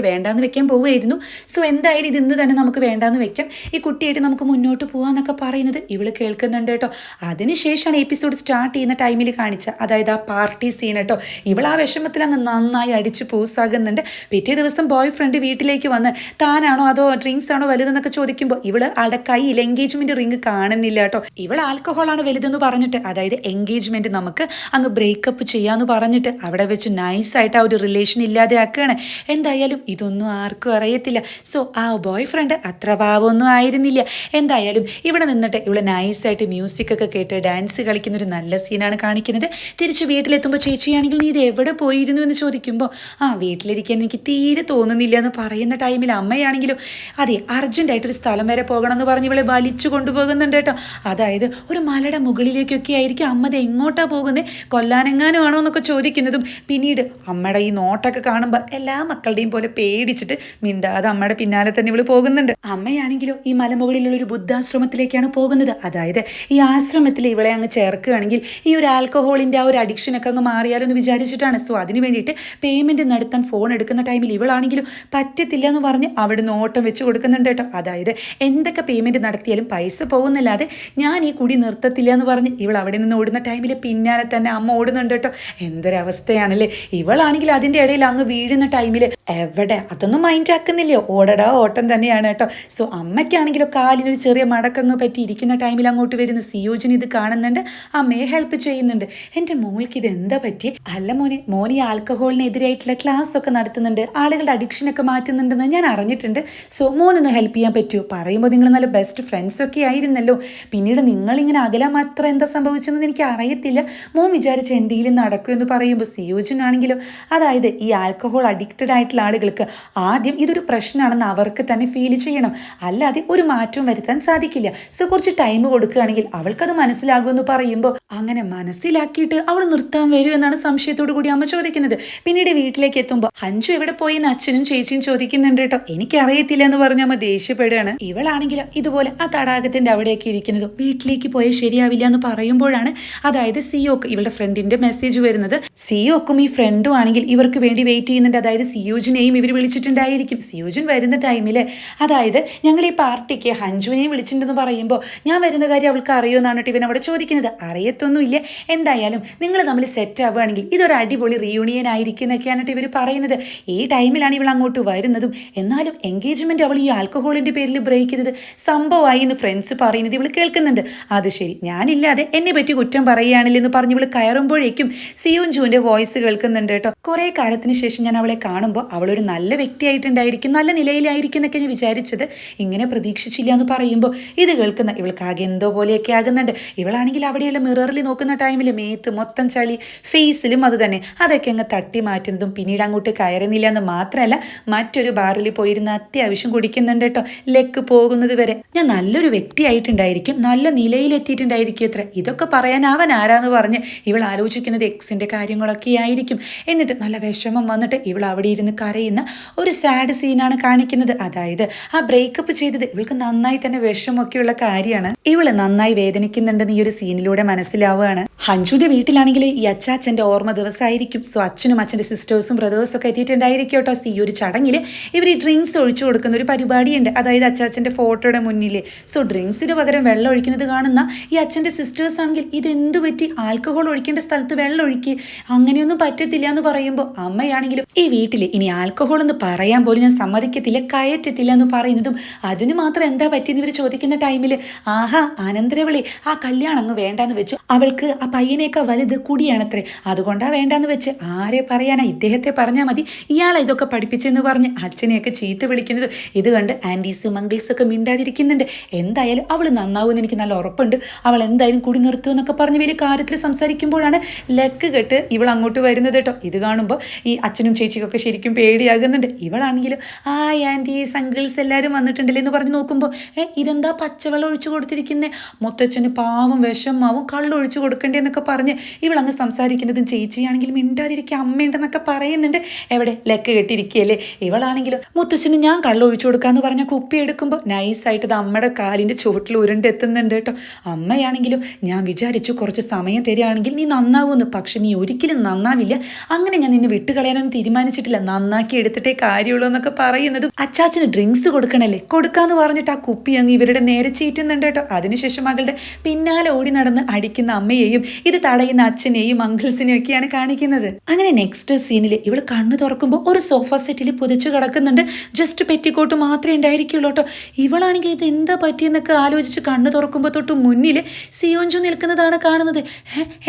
വേണ്ടാന്ന് വെക്കാൻ പോവുമായിരുന്നു. സോ എന്തായാലും ഇതിന്ന് തന്നെ നമുക്ക് വേണ്ടാന്ന് വെക്കാം. ഈ കുട്ടിയായിട്ട് നമുക്ക് മുന്നോട്ട് പോകാന്നൊക്കെ പറയുന്നത് ഇവൾ കേൾക്കുന്നുണ്ട് കേട്ടോ. അതിനുശേഷമാണ് എപ്പിസോഡ് സ്റ്റാർട്ട് ചെയ്യുന്ന ടൈമിൽ കാണിച്ച അതായത് ആ പാർട്ടി സീൻ കേട്ടോ. ഇവൾ ആ വിഷമത്തിൽ അങ്ങ് നന്നായി അടിച്ച് പൂസാകുന്നുണ്ട്. പിറ്റേ ദിവസം ബോയ് ഫ്രണ്ട് വീട്ടിലേക്ക് വന്ന് താനാണോ അതോ ഡ്രിങ്ക്സ് ആണോ വലുതെന്നൊക്കെ ചോദിക്കുമ്പോൾ ഇവൾ ആളുടെ കയ്യിൽ എൻഗേജ്മെന്റ് റിങ് കാണുന്നില്ല കേട്ടോ. ഇവൾ ആൽക്കഹോളാണ് വലുതെന്ന് പറഞ്ഞിട്ട് അതായത് എൻഗേജ്മെന്റ് നമുക്ക് അങ്ങ് ബ്രേക്കപ്പ് ചെയ്യാന്ന് പറഞ്ഞിട്ട് അവിടെ വെച്ച് നൈസായിട്ട് ആ ഒരു റിലേഷൻ ഇല്ലാതെ ആക്കുകയാണ് എന്തായാലും ഇതൊന്നും ആർക്കും അറിയത്തില്ല. സോ ആ ബോയ് ഫ്രണ്ട് അത്ര പാവമൊന്നും ആയിരുന്നില്ല. എന്തായാലും ഇവിടെ നിന്നിട്ട് ഇവിടെ നൈസായിട്ട് മ്യൂസിക് ഒക്കെ കേട്ട് ഡാൻസ് കളിക്കുന്ന ഒരു നല്ല സീനാണ് കാണിക്കുന്നത്. തിരിച്ച് വീട്ടിലെത്തുമ്പോൾ ചേച്ചിയാണെങ്കിൽ നീ ഇത് എവിടെ പോയിരുന്നു എന്ന് ചോദിക്കുമ്പോൾ ആ വീട്ടിലിരിക്കാൻ എനിക്ക് തീരെ തോന്നുന്നില്ല എന്ന് പറയുന്ന ടൈമിൽ അമ്മയാണെങ്കിലും അതെ അർജന്റായിട്ടൊരു സ്ഥലം വരെ പോകണം എന്ന് പറഞ്ഞ് ഇവളെ വലിച്ചു കൊണ്ടുപോകുന്നുണ്ട് കേട്ടോ. അതായത് ഒരു മലയുടെ മുകളിലേക്കൊക്കെ ആയിരിക്കും അമ്മ ഇത് എങ്ങോട്ടാ പോകുന്നത് കൊല്ലാനെങ്ങാനും ആണോ എന്നൊക്കെ ചോദിക്കുന്നതും പിന്നീട് അമ്മയുടെ ഈ നോട്ടൊക്കെ കാണുമ്പോൾ എല്ലാ മക്കളുടെയും പോലെ പേടിച്ചിട്ട് മിണ്ടാതെ അമ്മയുടെ പിന്നാലെ തന്നെ ഇവൾ പോകുന്നുണ്ട്. അമ്മയാണെങ്കിലോ ഈ മലമുകളിലുള്ള ഒരു ബുദ്ധാശ്രമത്തിലേക്കാണ് പോകുന്നത്. അതായത് ഈ ആശ്രമത്തിൽ ഇവളെ അങ്ങ് ചേർക്കുകയാണെങ്കിൽ ഈ ഒരു ആൽക്കഹോളിന്റെ ആ ഒരു അഡിക്ഷൻ ഒക്കെ അങ്ങ് മാറിയാലോ എന്ന് വിചാരിച്ചിട്ടാണ്. സോ അതിന് വേണ്ടിയിട്ട് പേയ്മെന്റ് നടത്താൻ ഫോൺ എടുക്കുന്ന ടൈമിൽ ഇവളാണെങ്കിലും പറ്റത്തില്ല എന്ന് പറഞ്ഞ് അവിടുന്ന് ഓട്ടം വെച്ച് കൊടുക്കുന്നുണ്ട് കേട്ടോ. അതായത് എന്തൊക്കെ പേയ്മെന്റ് നടത്തിയാലും പൈസ പോകുന്നില്ലാതെ ഞാൻ ഈ കുടി നിർത്തത്തില്ല എന്ന് പറഞ്ഞ് ഇവൾ അവിടെ നിന്ന് ഓടുന്ന ടൈമിൽ പിന്നാലെ തന്നെ അമ്മ ഓടുന്നുണ്ട് കേട്ടോ. എന്തൊരവസ്ഥയാണല്ലേ? ഇവളാണെങ്കിൽ അതിന്റെ ഇടയിൽ അങ്ങ് വീഴുന്ന ടൈമിൽ എവിടെ? അതൊന്നും മൈൻഡ് ആക്കുന്നില്ല. ഓടടാ ഓട്ടം തന്നെയാണ് കേട്ടോ. സോ അമ്മയ്ക്കാണെങ്കിലും കാലിനൊരു ചെറിയ മടക്കങ്ങ് പറ്റി ഇരിക്കുന്ന ടൈമിൽ അങ്ങോട്ട് വരുന്ന സിയോജൻ ഇത് കാണുന്നുണ്ട്. അമ്മയെ ഹെൽപ്പ് ചെയ്യുന്നുണ്ട്. എന്റെ മോൾക്ക് ഇത് എന്താ പറ്റി? അല്ല മോനെ മോനെ ആൽക്കഹോളിനെതിരായിട്ടുള്ള ക്ലാസ് ഒക്കെ നടത്തുന്നുണ്ട്. ആളുകളുടെ അഡിക്ഷനൊക്കെ മാറ്റുന്നുണ്ടെന്ന് ഞാൻ അറിഞ്ഞിട്ടുണ്ട്. സോ മോനൊന്ന് ഹെൽപ്പ് ചെയ്യാൻ പറ്റുമോ പറയുമ്പോൾ നിങ്ങൾ നല്ല ബെസ്റ്റ് ഫ്രണ്ട്സ് ഒക്കെ ആയിരുന്നല്ലോ. പിന്നീട് നിങ്ങളിങ്ങനെ അകലാൻ മാത്രം എന്താ സംഭവിച്ചതെന്ന് എനിക്ക് അറിയത്തില്ല. മോൻ വിചാരിച്ച എന്തെങ്കിലും നടക്കുമെന്ന് പറയുമ്പോൾ സിയോജിനാണെങ്കിലും അതായത് ഈ ആൽക്കഹോൾ അഡിക്റ്റഡ് ആയിട്ടുള്ള ആളുകൾക്ക് ആദ്യം ഇതൊരു പ്രശ്നമാണെന്ന് അവർക്ക് തന്നെ ഫീൽ ചെയ്യണം. അല്ലാതെ ഒരു മാറ്റവും വരുത്താൻ സാധിക്കില്ല. സോ കുറച്ച് ടൈം കൊടുക്കുകയാണെങ്കിൽ അവൾക്കത് മനസ്സിലാകുമെന്ന് പറയുമ്പോൾ അങ്ങനെ മനസ്സിലാക്കിയിട്ട് അവൾ നിർത്താൻ വരും എന്നാണ് സംശയത്തോടു കൂടി അമ്മ ചോദിക്കുന്നത്. പിന്നീട് വീട്ടിലേക്ക് എത്തുമ്പോൾ ഹഞ്ചു എവിടെ പോയി എന്ന് അച്ഛനും ചേച്ചിയും ചോദിക്കുന്നുണ്ട് കേട്ടോ. എനിക്കറിയത്തില്ല എന്ന് പറഞ്ഞ അമ്മ ദേഷ്യപ്പെടുകയാണ്. ഇവളാണെങ്കിലോ ഇതുപോലെ ആ തടാകത്തിന്റെ അവിടെയൊക്കെ ഇരിക്കുന്നത് വീട്ടിലേക്ക് പോയാൽ ശരിയാവില്ല എന്ന് പറയുമ്പോഴാണ്. അതായത് സിയോക്ക് ഇവളുടെ ഫ്രണ്ടിന്റെ മെസ്സേജ് വരുന്നത്. സിയോക്കും ഈ ഫ്രണ്ടും ആണെങ്കിൽ ഇവർക്ക് വേണ്ടി വെയിറ്റ് ചെയ്യുന്നുണ്ട്. അതായത് സിയോജിനെയും ഇവർ വിളിച്ചിട്ടുണ്ടായിരിക്കും. സിയോജിൻ വരുന്ന ടൈമിൽ അതായത് ഞങ്ങൾ ഈ പാർട്ടിക്ക് ഹഞ്ജുവിനെയും വിളിച്ചിട്ടുണ്ടെന്ന് പറയുമ്പോൾ ഞാൻ വരുന്ന കാര്യം അവൾക്ക് അറിയുമെന്നാണ് ഇവൻ അവിടെ ചോദിക്കുന്നത്. അറിയത്തൊന്നുമില്ല. എന്തായാലും നിങ്ങൾ തമ്മിൽ സെറ്റ് ആവുകയാണെങ്കിൽ ഇതൊരു അടിപൊളി റീയൂണിയൻ ആയിരിക്കും എന്നൊക്കെയാണ് ഇവർ പറയുന്നത്. ഈ ടൈമിലാണ് ഇവൾ അങ്ങോട്ട് വരുന്നതും. എന്നാലും എൻഗേജ്മെന്റ് അവൾ ഈ ആൽക്കഹോളിന്റെ പേരിൽ ബ്രേക്ക് ചെയ്തത് സംഭവമായി എന്ന് ഫ്രണ്ട്സ് പറയുന്നത് ഇവൾ കേൾക്കുന്നുണ്ട്. അത് ശരി ഞാനില്ലാതെ എന്നെ പറ്റി കുറ്റം പറയുകയാണില്ല എന്ന് പറഞ്ഞ് ഇവൾ കയറുമ്പോഴേക്കും സിയോൻ ജുവിന്റെ വോയിസ് കേൾക്കുന്നുണ്ട് കേട്ടോ. കുറേ കാലത്തിന് ശേഷം ഞാൻ അവളെ കാണുമ്പോൾ അവളൊരു നല്ല വ്യക്തിയായിട്ടുണ്ടായിരിക്കും നല്ല നിലയിലായിരിക്കും എന്നൊക്കെ ഞാൻ വിചാരിച്ചത്. ഇങ്ങനെ പ്രതീക്ഷിച്ചില്ല എന്ന് പറയുമ്പോൾ ഇത് കേൾക്കുന്ന ഇവൾക്ക് ആകെ എന്തോ പോലെയൊക്കെ ആകുന്നുണ്ട്. ഇവളാണെങ്കിൽ അവിടെയുള്ള മിററിൽ നോക്കുന്ന ടൈമിൽ മേത്ത് മൊത്തം ചളി ഫേസിലും അത് തന്നെ. അതൊക്കെ അങ്ങ് തട്ടി മാറ്റുന്നതും പിന്നീട് അങ്ങോട്ട് കയറുന്നില്ല എന്ന് മാത്രമല്ല മറ്റൊരു ബാറിൽ പോയിരുന്ന അത്യാവശ്യം കുടിക്കുന്നുണ്ട് കേട്ടോ. ലെക്ക് പോകുന്നത് വരെ. ഞാൻ നല്ലൊരു വ്യക്തിയായിട്ടുണ്ടായിരിക്കും നല്ല നിലയിലെത്തിയിട്ടുണ്ടായിരിക്കും എത്ര ഇതൊക്കെ പറയാൻ അവൻ ആരാന്ന് പറഞ്ഞ് ഇവൾ ആലോചിക്കുന്നത് എക്സിന്റെ കാര്യങ്ങളൊക്കെ ആയിരിക്കും എന്നിട്ട് നല്ല വിഷമം വന്നിട്ട് ഇവൾ അവിടെ ഇരുന്ന് കരയുന്ന ഒരു സാഡ് സീനാണ് കാണിക്കുന്നത്. അതായത് ആ ബ്രേക്കപ്പ് ചെയ്തത് ഇവൾക്ക് നന്നായി തന്നെ വിഷമൊക്കെയുള്ള കാര്യമാണ്. ഇവൾ നന്നായി വേദനിക്കുന്നുണ്ടെന്ന് ഈ ഒരു സീനിലൂടെ മനസ്സിലാവുകയാണ്. ഹഞ്ജുന്റെ വീട്ടിലാണെങ്കിൽ ഈ അച്ചാച്ചന്റെ ഓർമ്മ ദിവസമായിരിക്കും. സോ അച്ഛനും അച്ഛന്റെ സിസ്റ്റേഴ്സും ബ്രദേഴ്സും ഒക്കെ എത്തിയിട്ടുണ്ടായിരിക്കും കേട്ടോ? സോ ഈ ഒരു ചടങ്ങിൽ ഇവർ ഈ ഡ്രിങ്ക്സ് ഒഴിച്ചു കൊടുക്കുന്ന ഒരു പരിപാടിയുണ്ട്. അതായത് അച്ചാച്ചന്റെ ഫോട്ടോയുടെ മുന്നിൽ സോ ഡ്രിങ്ക്സിന് പകരം വെള്ളം ഒഴിക്കുന്നത് കാണുന്ന ഈ അച്ഛന്റെ സിസ്റ്റേഴ്സ് ആണെങ്കിൽ ഇതെന്ത് പറ്റി? ആൽക്കഹോൾ ഒഴിക്കേണ്ട സ്ഥലത്ത് വെള്ളം ഒഴിക്കുക അങ്ങനെയൊന്നും പറ്റത്തില്ല എന്ന് പറയുമ്പോൾ അമ്മയാണെങ്കിലും ഈ വീട്ടിൽ ഇനി ആൽക്കഹോൾ എന്ന് പറയാൻ പോലും ഞാൻ സമ്മതിക്കത്തില്ല കയറ്റത്തില്ല എന്ന് പറയുന്നതും അതിന് മാത്രം എന്താ പറ്റിയെന്ന് ഇവർ ചോദിക്കുന്ന ടൈമിൽ ആഹാ ആനന്ദരവളി ആ കല്യാണം അങ്ങ് വേണ്ടാന്ന് വെച്ചു. അവൾക്ക് ആ പയ്യനേക്കാൾ വലുത് കുടിയാണത്രേ അതുകൊണ്ടാ വേണ്ടാന്ന് വെച്ച്. ആരെ പറയാനാ? ഇദ്ദേഹത്തെ പറഞ്ഞാൽ മതി. ഇയാളെ ഇതൊക്കെ പഠിപ്പിച്ചെന്ന് പറഞ്ഞ് അച്ഛനെയൊക്കെ ചീത്ത വിളിക്കുന്നത്. ഇത് കണ്ട് ആന്റീസ് മംഗിൾസൊക്കെ മിണ്ടാതിരിക്കുന്നുണ്ട്. എന്തായാലും അവൾ നന്നാവും എന്ന് എനിക്ക് നല്ല ഉറപ്പുണ്ട്. അവൾ എന്തായാലും കുടി നിർത്തും എന്നൊക്കെ പറഞ്ഞ് വലിയ കാര്യത്തിൽ സംസാരിക്കുമ്പോഴാണ് ലക്ക് കെട്ട് ഇവൾ അങ്ങോട്ട് വരുന്നത് കേട്ടോ. ഇത് കാണുമ്പോൾ ഈ അച്ഛനും ചേച്ചിക്കൊക്കെ ശരിക്കും പേടിയാകുന്നുണ്ട്. ഇവളാണെങ്കിലും ആ ആന്റീസ് അങ്കിൾസ് എല്ലാവരും വന്നിട്ടുണ്ടല്ലേ? എന്ന് പറഞ്ഞ് നോക്കുമ്പോൾ ഏ ഇതെന്താ പച്ചവെള്ളം ഒഴിച്ചു കൊടുത്തിരിക്കുന്നത് മൊത്തച്ഛന് പാവം വിഷമാവും കള്ളൊഴിച്ചു കൊടുക്കണ്ടേ എന്നൊക്കെ പറഞ്ഞ് ഇവളങ്ങ് സംസാരിക്കുന്നതും ചേച്ചിയാണെങ്കിലും മിണ്ടാതിരിക്കുക അമ്മയുണ്ടെന്നൊക്കെ പറയുന്നുണ്ട്. എവിടെ? ലക്ക് കെട്ടിരിക്കുകയല്ലേ? ഇവളാണെങ്കിലും മുത്തച്ഛന് ഞാൻ കള്ളൊഴിച്ചു കൊടുക്കാന്ന് പറഞ്ഞ കുപ്പി എടുക്കുമ്പോൾ നൈസായിട്ട് ഇത് അമ്മയുടെ കാലിന്റെ ചുവട്ടിൽ ഉരുണ്ടെത്തുന്നുണ്ട് കേട്ടോ. അമ്മയാണെങ്കിലും ഞാൻ വിചാരിച്ചു കുറച്ച് സമയം തരികയാണെങ്കിൽ നീ നന്നാവൂന്ന് പക്ഷെ നീ ഒരിക്കലും നന്നാവില്ല. അങ്ങനെ ഞാൻ നിന്നെ വിട്ടുകളയാനൊന്നും തീരുമാനിച്ചിട്ടില്ല. നന്നാക്കി എടുത്തിട്ടേ കാര്യമുള്ളൂ എന്നൊക്കെ പറയുന്നത് അച്ചാച്ചന് ഡ്രിങ്ക്സ് കൊടുക്കണല്ലേ? കൊടുക്കാന്ന് പറഞ്ഞിട്ട് ആ കുപ്പി അങ്ങ് ഇവരുടെ നേരെ ചീറ്റുന്നുണ്ട് കേട്ടോ. അതിനുശേഷം മകളുടെ പിന്നാലെ ഓടി നടന്ന് അടിക്കുന്ന അമ്മയെയും ഇത് തടയുന്ന അച്ഛനെയും അങ്കിൾസിനെയും ഒക്കെയാണ് കാണിക്കുന്നത്. അങ്ങനെ നെക്സ്റ്റ് സീനിൽ ഇവൾ കണ്ണു തുറക്കുമ്പോൾ ഒരു സോഫ സെറ്റിൽ പുതച്ചു കിടക്കുന്നുണ്ട്. ജസ്റ്റ് പെറ്റിക്കോട്ട് മാത്രമേ ഉണ്ടായിരിക്കുള്ളൂ കേട്ടോ. ഇവളാണെങ്കിൽ ഇത് എന്താ പറ്റിയെന്നൊക്കെ ആലോചിച്ച് കണ്ണു തുറക്കുമ്പോൾ തൊട്ട് മുന്നിൽ സിയോഞ്ചു നിൽക്കുന്നതാണ് കാണുന്നത്.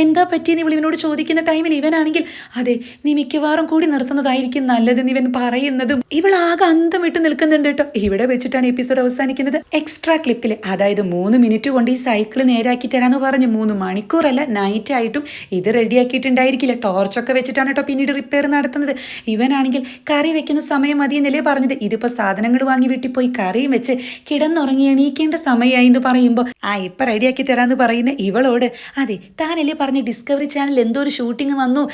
എന്താ പറ്റിയെന്ന് ഇവൾ ഇവനോട് ചോദിക്കുന്ന ടൈമിൽ ഇവനാണെങ്കിൽ അതെ നീ മിക്കവാറും കൂടി നിർത്തുന്നതായിരിക്കും നല്ലതെന്ന് ഇവൻ പറയുന്നതും ഇവൾ ആകെ അന്തം വിട്ട് നിൽക്കുന്നുണ്ട് കേട്ടോ. ഇവിടെ വെച്ചിട്ടാണ് എപ്പിസോഡ് അവസാനിക്കുന്നത്. എക്സ്ട്രാ ക്ലിപ്പിൽ അതായത് മൂന്ന് മിനിറ്റ് കൊണ്ട് ഈ സൈക്കിൾ നേരാക്കി തരാന്ന് പറഞ്ഞ് മൂന്ന് മണിക്കൂറല്ല നൈറ്റ് ആയിട്ടും ഇത് റെഡിയാക്കിയിട്ടുണ്ടായിരിക്കില്ല ടോർച്ചൊക്കെ വെച്ചിട്ടാണ് കേട്ടോ പിന്നീട് റിപ്പയർ നടത്തുന്നത്. ഇവനാണെങ്കിൽ കറി വെക്കുന്ന സമയം മതി എന്നല്ലേ പറഞ്ഞത്. ഇതിപ്പോൾ സാധനങ്ങൾ വാങ്ങി വീട്ടിൽ പോയി കറിയും വെച്ച് കിടന്നുറങ്ങി എണീക്കേണ്ട സമയമായി എന്ന് പറയുമ്പോൾ ആ ഇപ്പം റെഡിയാക്കി തരാമെന്ന് പറയുന്ന ഇവളോട് അതെ താനല്ലേ പറഞ്ഞ് ഡിസ്കവറി ചാനൽ എന്തോ ഒരു ഷൂട്ടിംഗ് വന്നു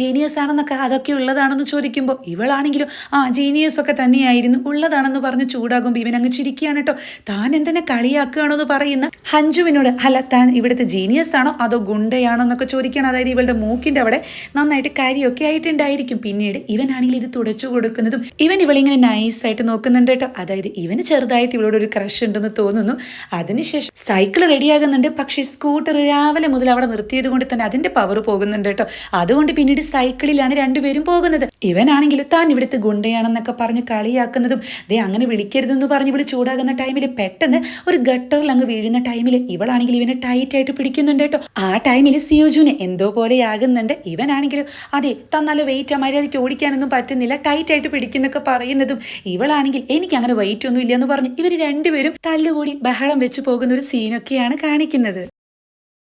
ജീനിയസ് ആണെന്നൊക്കെ അതൊക്കെ ഉള്ളതാണെന്ന് ചോദിക്കുമ്പോൾ ഇവളാണെങ്കിലും ആ ജീനിയസ് ഒക്കെ തന്നെയായിരുന്നു. ഉള്ളതാണെന്ന് പറഞ്ഞ് ചൂടാകും ഭീമൻ. അങ്ങ് ചിരിക്കുകയാണ് കേട്ടോ താൻ എന്തെന്നെ കളിയാക്കുകയാണോ എന്ന് പറയുന്ന ഹഞ്ജുവിനോട് അല്ല താൻ ഇവിടുത്തെ ജീനിയസ് ആണോ? അതോ ഗുണ്ടയാണോ? എന്നൊക്കെ ചോദിക്കുകയാണ്. അതായത് ഇവളുടെ മൂക്കിന്റെ അവിടെ നന്നായിട്ട് കാര്യമൊക്കെ ആയിട്ടുണ്ടായിരിക്കും. പിന്നീട് ഇവനാണെങ്കിൽ ഇത് തുടച്ചു കൊടുക്കുന്നതും ഇവൻ ഇവളിങ്ങനെ നൈസായിട്ട് നോക്കുന്നുണ്ട് കേട്ടോ അതായത് ഇവന് ചെറുതായിട്ട് ഇവളോട് ഒരു ക്രഷ് ഉണ്ടെന്ന് തോന്നുന്നു. അതിനുശേഷം സൈക്കിൾ റെഡിയാകുന്നുണ്ട് പക്ഷേ സ്കൂട്ടർ രാവിലെ മുതൽ അവിടെ നിർത്തിയത് കൊണ്ട് തന്നെ അതിന്റെ പവർ പോകുന്നുണ്ട് കേട്ടോ അതുകൊണ്ട് പിന്നീട് സൈക്കിളിലാണ് രണ്ടുപേരും പോകുന്നത്. ഇവനാണെങ്കിൽ താൻ ഇവിടുത്തെ ഗുണ്ടയാണെന്നൊക്കെ പറഞ്ഞ് കളിയാക്കുന്നതും ദേ അങ്ങനെ വിളിക്കരുതെന്ന് പറഞ്ഞ് ഇവിടെ ചൂടാകുന്ന ടൈമിൽ പെട്ടെന്ന് ഒരു ഗട്ടറിൽ അങ്ങ് വീഴുന്ന ടൈമിൽ ഇവളാണെങ്കിൽ ഇവനെ ടൈറ്റായിട്ട് പിടിക്കുന്നുണ്ട് കേട്ടോ. ആ ടൈമിൽ സിയോജുവിന് എന്തോ പോലെയാകുന്നുണ്ട് ഇവനാണെങ്കിലും അതെ താൻ നല്ല വെയിറ്റ് മര്യാദയ്ക്ക് ഓടിക്കാനൊന്നും പറ്റുന്നില്ല ടൈറ്റായിട്ട് പിടിക്കുന്നൊക്കെ പറയുന്നതും ഇവളാണെങ്കിൽ എനിക്ക് അങ്ങനെ വെയിറ്റ് ഒന്നും ഇല്ല എന്ന് പറഞ്ഞ് ഇവർ രണ്ടുപേരും തല്ലുകൂടി ബഹളം വെച്ച് പോകുന്ന ഒരു സീനൊക്കെയാണ് കാണിക്കുന്നത്.